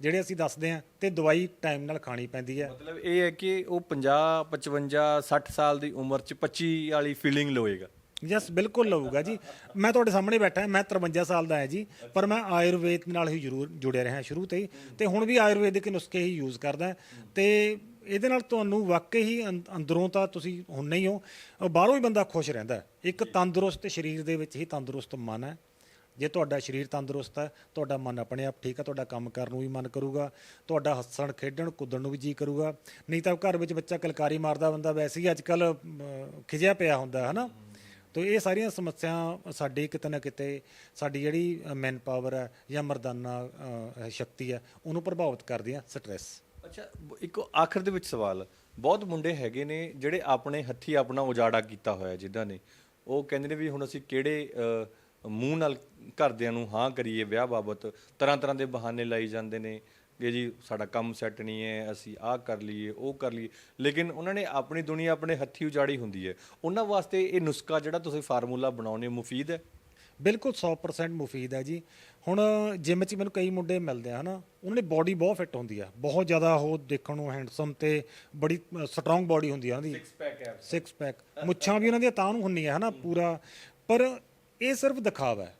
ਜਿਹੜੇ ਅਸੀਂ ਦੱਸਦੇ ਆ ਤੇ ਦਵਾਈ ਟਾਈਮ ਨਾਲ ਖਾਣੀ ਪੈਂਦੀ ਹੈ। ਮਤਲਬ ਇਹ ਹੈ ਕਿ ਉਹ 50 55 60 ਸਾਲ ਦੀ ਉਮਰ 'ਚ 25 ਵਾਲੀ ਫੀਲਿੰਗ ਲਵੇਗਾ। ਯਸ ਬਿਲਕੁਲ ਲਊਗਾ ਜੀ। ਮੈਂ ਤੁਹਾਡੇ ਸਾਹਮਣੇ ਬੈਠਾ ਹਾਂ, ਮੈਂ 53 ਸਾਲ ਦਾ ਹੈ ਜੀ ਪਰ ਮੈਂ ਆਯੁਰਵੇਦ ਨਾਲ ਹੀ ਜ਼ਰੂਰ ਜੁੜਿਆ ਰਿਹਾ ਸ਼ੁਰੂ ਤੋਂ ਹੀ। ਤੇ ਹੁਣ ਵੀ ਆਯੁਰਵੈਦਿਕ ਨੁਸਖੇ ਹੀ ਯੂਜ਼ ਕਰਦਾ ਤੇ ਇਹਦੇ ਨਾਲ ਤੁਹਾਨੂੰ ਵਾਕਈ ਹੀ ਅੰ- ਅੰਦਰੋਂ ਤਾਂ ਤੁਸੀਂ ਹੁੰਨੇ ਹੀ ਹੋ ਅ, ਬਾਹਰੋਂ ਹੀ ਬੰਦਾ ਖੁਸ਼ ਰਹਿੰਦਾ ਹੈ। ਇੱਕ ਤੰਦਰੁਸਤ ਸਰੀਰ ਦੇ ਵਿੱਚ ਹੀ ਤੰਦਰੁਸਤ ਮਨ ਹੈ। ਜੇ ਤੁਹਾਡਾ ਸਰੀਰ ਤੰਦਰੁਸਤ ਹੈ ਤੁਹਾਡਾ ਮਨ ਆਪਣੇ ਆਪ ਠੀਕ ਹੈ ਤੁਹਾਡਾ ਕੰਮ ਕਰਨ ਨੂੰ ਵੀ ਮਨ ਕਰੂਗਾ ਤੁਹਾਡਾ ਹੱਸਣ ਖੇਡਣ ਕੁੱਦਣ ਨੂੰ ਵੀ ਜੀ ਕਰੂਗਾ। ਨਹੀਂ ਤਾਂ ਘਰ ਵਿੱਚ ਬੱਚਾ ਕਲਕਾਰੀ ਮਾਰਦਾ ਬੰਦਾ ਵੈਸੇ ਹੀ ਅੱਜ ਕੱਲ ਖਿਜਿਆ ਪਿਆ ਹੁੰਦਾ ਹੈ ਨਾ ਤੋ ਇਹ ਸਾਰੀਆਂ ਸਮੱਸਿਆ ਸਾਡੀ ਕਿਤੇ ਨਾ ਕਿਤੇ ਸਾਡੀ ਜਿਹੜੀ ਮੈਨ ਪਾਵਰ ਹੈ ਜਾਂ ਮਰਦਾਨਾ ਅ, ਸ਼ਕਤੀ ਹੈ ਉਹਨੂੰ ਪ੍ਰਭਾਵਿਤ ਕਰਦੀਆਂ ਸਟ੍ਰੈਸ ਅੱਛਾ ਬ- ਇੱਕ ਆਖਰ ਦੇ ਵਿੱਚ ਸਵਾਲ ਬਹੁਤ ਮੁੰਡੇ ਹੈਗੇ ਨੇ ਜਿਹੜੇ ਆਪਣੇ ਹੱਥੀ ਆਪਣਾ ਉਜਾੜਾ ਕੀਤਾ ਹੋਇਆ ਜਿੱਦਾਂ ਨੇ। ਉਹ ਕਹਿੰਦੇ ਨੇ ਵੀ ਹੁਣ ਅਸੀਂ ਕਿਹੜੇ ਅ, ਮੂੰਹ ਨਾਲ ਘਰਦਿਆਂ ਨੂੰ ਹਾਂ ਕਰੀਏ ਵਿਆਹ ਬਾਬਤ ਤਰ੍ਹਾਂ ਤਰ੍ਹਾਂ ਦੇ ਬਹਾਨੇ ਲਾਈ ਜਾਂਦੇ ਨੇ। ਕਿ ਜੀ ਸਾਡਾ ਕੰਮ ਸੈੱਟ ਨਹੀਂ ਹੈ ਅਸੀਂ ਆਹ ਕਰ ਲਈਏ ਉਹ ਕਰ ਲਈਏ। ਲੇਕਿਨ ਉਹਨਾਂ ਨੇ ਆਪਣੀ ਦੁਨੀਆ ਆਪਣੇ ਹੱਥੀ ਉਜਾੜੀ ਹੁੰਦੀ ਹੈ। ਉਹਨਾਂ ਵਾਸਤੇ ਇਹ ਨੁਸਖਾ ਜਿਹੜਾ ਤੁਸੀਂ ਫਾਰਮੂਲਾ ਬਣਾਉਨੇ ਮੁਫੀਦ ਹੈ? ਬਿਲਕੁਲ 100% ਮੁਫੀਦ ਹੈ ਜੀ। ਹੁਣ ਜਿਮ 'ਚ ਮੈਨੂੰ ਕਈ ਮੁੰਡੇ ਮਿਲਦੇ ਆ ਹਨਾ। ਉਹਨਾਂ ਦੀ ਬਾਡੀ ਬਹੁਤ ਫਿੱਟ ਹੁੰਦੀ ਆ। ਬਹੁਤ ਜ਼ਿਆਦਾ ਉਹ ਦੇਖਣ ਨੂੰ ਹੈਂਡਸਮ ਤੇ ਬੜੀ ਸਟਰੋਂਗ ਬਾਡੀ ਹੁੰਦੀ ਆ ਉਹਨਾਂ ਦੀ। ਪੈਕ ਹੈ। ਸਿਕਸ ਪੈਕ ਮੁੱਛਾਂ ਵੀ ਉਹਨਾਂ ਦੀਆਂ ਤਾਂ ਨੂੰ ਹੁੰਦੀਆਂ ਹਨਾ ਪੂਰਾ। ਪਰ ਇਹ ਸਿਰਫ ਦਿਖਾਵਾ ਹੈ।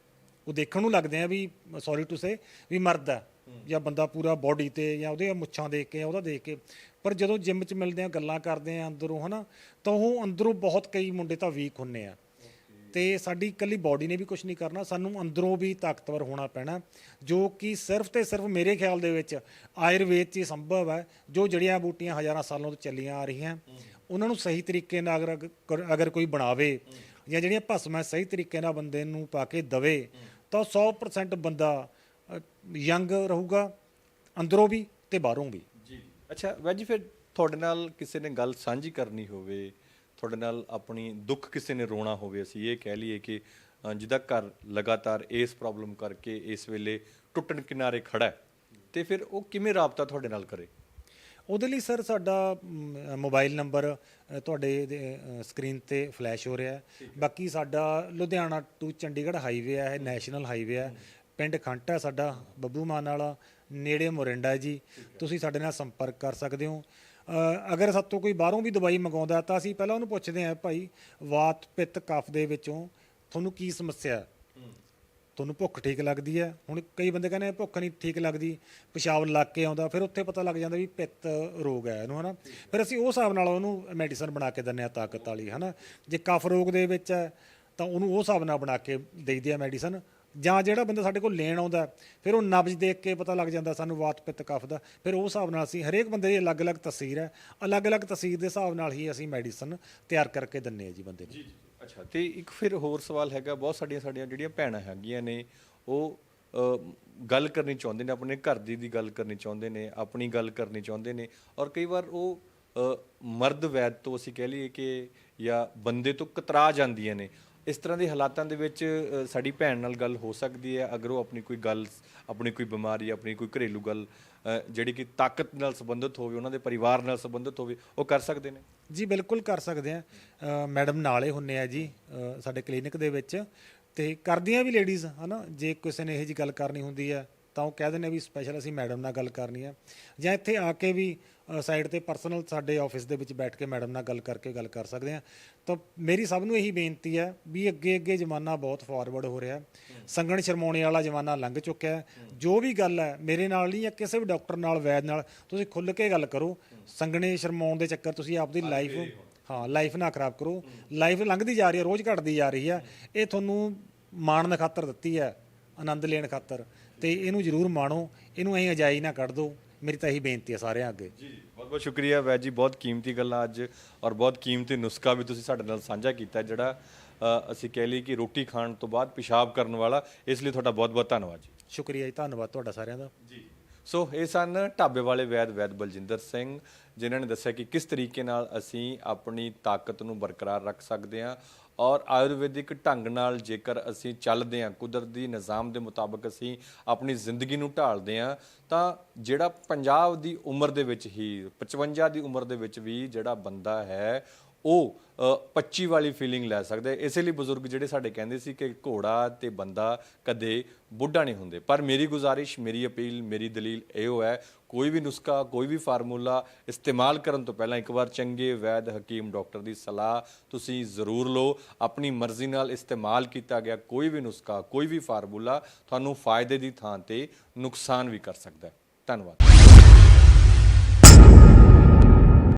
ਉਹ ਦੇਖਣ ਨੂੰ ਲੱਗਦੇ ਆ ਵੀ ਸੌਰੀ ਟੂ ਸੇ ਵੀ ਮਰਦ ਹੈ। ਜਾਂ ਬੰਦਾ ਪੂਰਾ ਬਾਡੀ ਤੇ ਜਾਂ ਉਹਦੇ ਮੁੱਛਾਂ ਦੇਖ ਕੇ ਉਹਦਾ ਦੇਖ ਕੇ। ਪਰ ਜਦੋਂ ਜਿਮ 'ਚ ਮਿਲਦੇ ਆ ਗੱਲਾਂ ਕਰਦੇ ਆ ਅੰਦਰੋਂ ਹਨਾ ਤਾਂ ਉਹ ਅੰਦਰੋਂ ਬਹੁਤ ਕਈ ਮੁੰਡੇ ਤਾਂ ਵੀਕ ਹੁੰਨੇ ਆ। ਤੇ ਸਾਡੀ ਇਕੱਲੀ ਬਾਡੀ ਨੇ ਵੀ ਕੁਝ ਨਹੀਂ ਕਰਨਾ ਸਾਨੂੰ ਅੰਦਰੋਂ ਵੀ ਤਾਕਤਵਰ ਹੋਣਾ ਪੈਣਾ ਜੋ ਕਿ ਸਿਰਫ ਤੇ ਸਿਰਫ ਮੇਰੇ ਖਿਆਲ ਦੇ ਵਿੱਚ ਆਯੁਰਵੇਦ 'ਚ ਹੀ ਸੰਭਵ ਹੈ ਜੋ ਜੜੀਆਂ ਬੂਟੀਆਂ ਹਜ਼ਾਰਾਂ ਸਾਲਾਂ ਤੋਂ ਚੱਲੀਆਂ ਆ ਰਹੀਆਂ। ਉਹਨਾਂ ਨੂੰ ਸਹੀ ਤਰੀਕੇ ਨਾਲ ਅਗਰ- ਅਗਰ ਕੋਈ ਬਣਾਵੇ ਜਾਂ ਜਿਹੜੀਆਂ ਭਸਮਾਂ ਸਹੀ ਤਰੀਕੇ ਨਾਲ ਬੰਦੇ ਨੂੰ ਪਾ ਕੇ ਦਵੇ ਤਾਂ 100% ਬੰਦਾ ਯੰਗ ਰਹੂਗਾ ਅੰਦਰੋਂ ਵੀ ਤੇ ਬਾਹਰੋਂ ਵੀ। ਜੀ। ਅੱਛਾ ਵੈਜੀ ਫਿਰ ਤੁਹਾਡੇ ਨਾਲ ਕਿਸੇ ਨੇ ਗੱਲ ਸਾਂਝੀ ਕਰਨੀ ਹੋਵੇ ਤੁਹਾਡੇ ਨਾਲ ਆਪਣੀ ਦੁੱਖ ਕਿਸੇ ਨੇ ਰੋਣਾ ਹੋਵੇ ਅਸੀਂ ਇਹ ਕਹਿ ਲਈਏ ਕਿ ਅ, ਜਿਹਦਾ ਘਰ ਲਗਾਤਾਰ ਇਸ ਪ੍ਰੋਬਲਮ ਕਰਕੇ ਇਸ ਵੇਲੇ ਟੁੱਟਣ ਕਿਨਾਰੇ ਖੜਾ ਹੈ ਤੇ ਫਿਰ ਉਹ ਕਿਵੇਂ ਰਾਬਤਾ ਤੁਹਾਡੇ ਨਾਲ ਕਰੇ? ਉਹਦੇ ਲਈ ਸਰ ਸਾਡਾ ਮੋਬਾਈਲ ਨੰਬਰ ਤੁਹਾਡੇ ਸਕਰੀਨ ਤੇ ਫਲੈਸ਼ ਹੋ ਰਿਹਾ ਬਾਕੀ ਸਾਡਾ ਲੁਧਿਆਣਾ ਟੂ ਚੰਡੀਗੜ੍ਹ ਹਾਈਵੇ ਹੈ ਇਹ ਨੈਸ਼ਨਲ ਹਾਈਵੇ ਹੈ। ਪਿੰਡ ਖੰਟ ਹੈ ਸਾਡਾ, ਬੱਬੂ ਮਾਨ ਵਾਲਾ, ਨੇੜੇ ਮੋਰਿੰਡਾ ਜੀ। ਤੁਸੀਂ ਸਾਡੇ ਨਾਲ ਸੰਪਰਕ ਕਰ ਸਕਦੇ ਹੋ। ਅਗਰ ਅਗਰ ਸਾਤੋਂ ਕੋਈ ਬਾਹਰੋਂ ਵੀ ਦਵਾਈ ਮੰਗਾਉਂਦਾ ਤਾਂ ਅਸੀਂ ਪਹਿਲਾਂ ਉਹਨੂੰ ਪੁੱਛਦੇ ਹਾਂ, ਭਾਈ, ਵਾਤ ਪਿੱਤ ਕਫ ਦੇ ਵਿੱਚੋਂ ਤੁਹਾਨੂੰ ਕੀ ਸਮੱਸਿਆ ਤੁਹਾਨੂੰ ਭੁੱਖ ਠੀਕ ਲੱਗਦੀ ਹੈ? ਹੁਣ ਕਈ ਬੰਦੇ ਕਹਿੰਦੇ ਭੁੱਖ ਨਹੀਂ ਠੀਕ ਲੱਗਦੀ, ਪਿਸ਼ਾਬ ਲੱਗ ਕੇ ਆਉਂਦਾ, ਫਿਰ ਉੱਥੇ ਪਤਾ ਲੱਗ ਜਾਂਦਾ ਵੀ ਪਿੱਤ ਰੋਗ ਹੈ ਇਹਨੂੰ, ਹਨਾ? ਫਿਰ ਅਸੀਂ ਉਸ ਹਿਸਾਬ ਨਾਲ ਉਹਨੂੰ ਮੈਡੀਸਨ ਬਣਾ ਕੇ ਦਿੰਦੇ ਆ ਤਾਕਤ ਵਾਲੀ, ਹਨਾ? ਜੇ ਕਫ ਰੋਗ ਦੇ ਵਿੱਚ ਹੈ, ਤਾਂ ਉਹਨੂੰ ਉਸ ਹਿਸਾਬ ਨਾਲ ਬਣਾ ਕੇ ਦੇਈਦੀ ਆ ਮੈਡੀਸਨ। ਜਾਂ ਜਿਹੜਾ ਬੰਦਾ ਸਾਡੇ ਕੋਲ ਲੈਣ ਆਉਂਦਾ, ਫਿਰ ਉਹ ਨਬਜ਼ ਦੇਖ ਕੇ ਪਤਾ ਲੱਗ ਜਾਂਦਾ ਸਾਨੂੰ ਵਾਤ ਪਿੱਤ ਕਫ ਦਾ ਫਿਰ ਉਹ ਹਿਸਾਬ ਨਾਲ ਅਸੀਂ ਹਰੇਕ ਬੰਦੇ ਦੀ ਅਲੱਗ-ਅਲੱਗ ਤਸਵੀਰ ਹੈ। ਅਲੱਗ-ਅਲੱਗ ਤਸਵੀਰ ਦੇ ਹਿਸਾਬ ਨਾਲ ਹੀ ਅਸੀਂ ਮੈਡੀਸਨ ਤਿਆਰ ਕਰਕੇ ਦਿੰਨੇ ਆ ਜੀ ਬੰਦੇ ਨੂੰ। ਅੱਛਾ, ਤੇ ਇੱਕ ਫਿਰ ਹੋਰ ਸਵਾਲ ਹੈਗਾ, ਬਹੁਤ ਸਾਡੀਆਂ ਸਾਡੀਆਂ ਜਿਹੜੀਆਂ ਭੈਣਾਂ ਹੈਗੀਆਂ ਨੇ, ਉਹ ਗੱਲ ਕਰਨੀ ਚਾਹੁੰਦੇ ਨੇ, ਆਪਣੇ ਘਰ ਦੀ ਦੀ ਗੱਲ ਕਰਨੀ ਚਾਹੁੰਦੇ ਨੇ, ਆਪਣੀ ਗੱਲ ਕਰਨੀ ਚਾਹੁੰਦੇ ਨੇ, ਔਰ ਕਈ ਵਾਰ ਉਹ ਮਰਦ ਵੈਦ ਤੋਂ ਅਸੀਂ ਕਹਿ ਲਈਏ ਕਿ ਜਾਂ ਬੰਦੇ ਤੋਂ ਕਤਰਾ ਜਾਂਦੀਆਂ ਨੇ। ਇਸ ਤਰ੍ਹਾਂ ਦੇ ਹਾਲਾਤਾਂ ਦੇ ਵਿੱਚ ਅ, ਸਾਡੀ ਭੈਣ ਨਾਲ ਗੱਲ ਹੋ ਸਕਦੀ ਹੈ। ਅਗਰ ਉਹ ਆਪਣੀ ਕੋਈ ਗੱਲ ਆਪਣੀ ਕੋਈ ਬਿਮਾਰੀ ਆਪਣੀ ਕੋਈ ਘਰੇਲੂ ਗੱਲ ਅ, ਜਿਹੜੀ ਕਿ ਤਾਕਤ ਨਾਲ ਸੰਬੰਧਿਤ ਹੋਵੇ ਉਹਨਾਂ ਦੇ ਪਰਿਵਾਰ ਨਾਲ ਸੰਬੰਧਿਤ ਹੋਵੇ ਉਹ ਕਰ ਸਕਦੇ ਨੇ? ਜੀ ਬਿਲਕੁਲ ਕਰ ਸਕਦੇ ਆ ਮੈਡਮ ਨਾਲੇ ਹੁੰਨੇ ਆ ਜੀ ਅ, ਸਾਡੇ ਕਲੀਨਿਕ ਦੇ ਵਿੱਚ। ਤੇ ਕਰਦੀਆਂ ਵੀ ਲੇਡੀਜ਼ ਹਨਾ? ਜੇ ਕਿਸੇ ਨੇ ਇਹੋ ਜੀ ਗੱਲ ਕਰਨੀ ਹੁੰਦੀ ਹੈ ਤਾਂ ਉਹ ਕਹਿ ਦਿੰਦੇ ਵੀ ਸਪੈਸ਼ਲ ਅਸੀਂ ਮੈਡਮ ਨਾਲ ਗੱਲ ਕਰਨੀ ਹੈ ਜਾਂ ਇੱਥੇ ਆ ਕੇ ਵੀ ਸਾਈਡ ਤੇ ਪਰਸਨਲ ਸਾਡੇ ਆਫਿਸ ਦੇ ਵਿੱਚ ਬੈਠ ਕੇ ਮੈਡਮ ਨਾਲ ਗੱਲ ਕਰਕੇ ਗੱਲ ਕਰ ਸਕਦੇ ਆ। ਤਾਂ ਮੇਰੀ ਸਭ ਨੂੰ ਇਹੀ ਬੇਨਤੀ ਹੈ ਵੀ ਅੱਗੇ ਅੱਗੇ ਜ਼ਮਾਨਾ ਬਹੁਤ ਫਾਰਵਰਡ ਹੋ ਰਿਹਾ। ਸੰਗਣ ਸ਼ਰਮਾਉਣੇ ਵਾਲਾ ਜ਼ਮਾਨਾ ਲੰਘ ਚੁੱਕਿਆ ਹੈ। ਜੋ ਵੀ ਗੱਲ ਹੈ ਮੇਰੇ ਨਾਲ ਨਹੀਂ ਜਾਂ ਕਿਸੇ ਵੀ ਡਾਕਟਰ ਨਾਲ ਵੈਦ ਨਾਲ ਤੁਸੀਂ ਖੁੱਲ ਕੇ ਗੱਲ ਕਰੋ। ਸੰਗਣੇ ਸ਼ਰਮਾਉਣ ਦੇ ਚੱਕਰ ਤੁਸੀਂ ਆਪਦੀ ਲਾਈਫ ਹਾਂ ਲਾਈਫ ਨਾ ਖਰਾਬ ਕਰੋ। ਲਾਈਫ ਲੰਘਦੀ ਜਾ ਰਹੀ ਹੈ ਰੋਜ਼ ਘਟਦੀ ਜਾ ਰਹੀ ਹੈ। ਇਹ ਤੁਹਾਨੂੰ ਮਾਣਨ ਖਾਤਰ ਦਿੱਤੀ ਹੈ ਆਨੰਦ ਲੈਣ ਖਾਤਰ। ਤੇ ਇਹਨੂੰ ਜ਼ਰੂਰ ਮਾਣੋ ਇਹਨੂੰ ਐਂ ਅਜਾਈ ਨਾ ਕੱਢ ਦਿਓ। ਮੇਰੀ ਤਾਂ ਇਹੀ ਬੇਨਤੀ ਹੈ ਸਾਰਿਆਂ ਅੱਗੇ। ਜੀ ਬਹੁਤ ਬਹੁਤ ਸ਼ੁਕਰੀਆ ਵੈਦ ਜੀ ਬਹੁਤ ਕੀਮਤੀ ਗੱਲਾਂ ਅੱਜ ਔਰ ਬਹੁਤ ਕੀਮਤੀ ਨੁਸਖਾ ਵੀ ਤੁਸੀਂ ਸਾਡੇ ਨਾਲ ਸਾਂਝਾ ਕੀਤਾ ਜਿਹੜਾ ਅਸੀਂ ਕਹਿ ਲਈ ਕਿ ਰੋਟੀ ਖਾਣ ਤੋਂ ਬਾਅਦ ਪਿਸ਼ਾਬ ਕਰਨ ਵਾਲਾ ਇਸ ਲਈ ਤੁਹਾਡਾ ਬਹੁਤ ਬਹੁਤ ਧੰਨਵਾਦ ਜੀ। ਸ਼ੁਕਰੀਆ ਜੀ ਧੰਨਵਾਦ ਤੁਹਾਡਾ ਸਾਰਿਆਂ ਦਾ। ਜੀ ਸੋ ਇਹ ਸਨ ਢਾਬੇ ਵਾਲੇ ਵੈਦ ਵੈਦ ਬਲਜਿੰਦਰ ਸਿੰਘ ਜਿਨ੍ਹਾਂ ਨੇ ਦੱਸਿਆ ਕਿ ਕਿਸ ਤਰੀਕੇ ਨਾਲ ਅਸੀਂ ਆਪਣੀ ਤਾਕਤ ਨੂੰ ਬਰਕਰਾਰ ਰੱਖ ਸਕਦੇ ਹਾਂ ਔਰ ਆਯੁਰਵੈਦਿਕ ਢੰਗ ਨਾਲ ਜੇਕਰ ਅਸੀਂ ਚੱਲਦੇ ਹਾਂ, ਕੁਦਰਤੀ ਨਿਜ਼ਾਮ ਦੇ ਮੁਤਾਬਕ ਅਸੀਂ ਆਪਣੀ ਜ਼ਿੰਦਗੀ ਨੂੰ ਢਾਲਦੇ ਹਾਂ, ਤਾਂ ਜਿਹੜਾ ਪੰਜਾਬ ਦੀ ਉਮਰ ਦੇ ਵਿੱਚ ਹੀ 55 ਦੀ ਉਮਰ ਦੇ ਵਿੱਚ ਵੀ ਜਿਹੜਾ ਬੰਦਾ ਹੈ, ਉਹ 25 ਵਾਲੀ ਫੀਲਿੰਗ ਲੈ ਸਕਦਾ। ਇਸੇ ਲਈ ਬਜ਼ੁਰਗ ਜਿਹੜੇ ਸਾਡੇ ਕਹਿੰਦੇ ਸੀ ਕਿ ਘੋੜਾ ਤੇ ਬੰਦਾ ਕਦੇ ਬੁੱਢਾ ਨਹੀਂ ਹੁੰਦੇ। ਪਰ ਮੇਰੀ ਗੁਜ਼ਾਰਿਸ਼, ਮੇਰੀ ਅਪੀਲ, ਮੇਰੀ ਦਲੀਲ ਇਹੋ ਹੈ ਕੋਈ ਵੀ ਨੁਸਖਾ, ਕੋਈ ਵੀ ਫਾਰਮੂਲਾ ਇਸਤੇਮਾਲ ਕਰਨ ਤੋਂ ਪਹਿਲਾਂ ਇੱਕ ਵਾਰ ਚੰਗੇ ਵੈਦ ਹਕੀਮ ਡਾਕਟਰ ਦੀ ਸਲਾਹ ਤੁਸੀਂ ਜ਼ਰੂਰ ਲਓ। ਆਪਣੀ ਮਰਜ਼ੀ ਨਾਲ ਇਸਤੇਮਾਲ ਕੀਤਾ ਗਿਆ ਕੋਈ ਵੀ ਨੁਸਖਾ, ਕੋਈ ਵੀ ਫਾਰਮੂਲਾ ਤੁਹਾਨੂੰ ਫਾਇਦੇ ਦੀ ਥਾਂ ਤੇ ਨੁਕਸਾਨ ਵੀ ਕਰ ਸਕਦਾ ਹੈ। ਧੰਨਵਾਦ।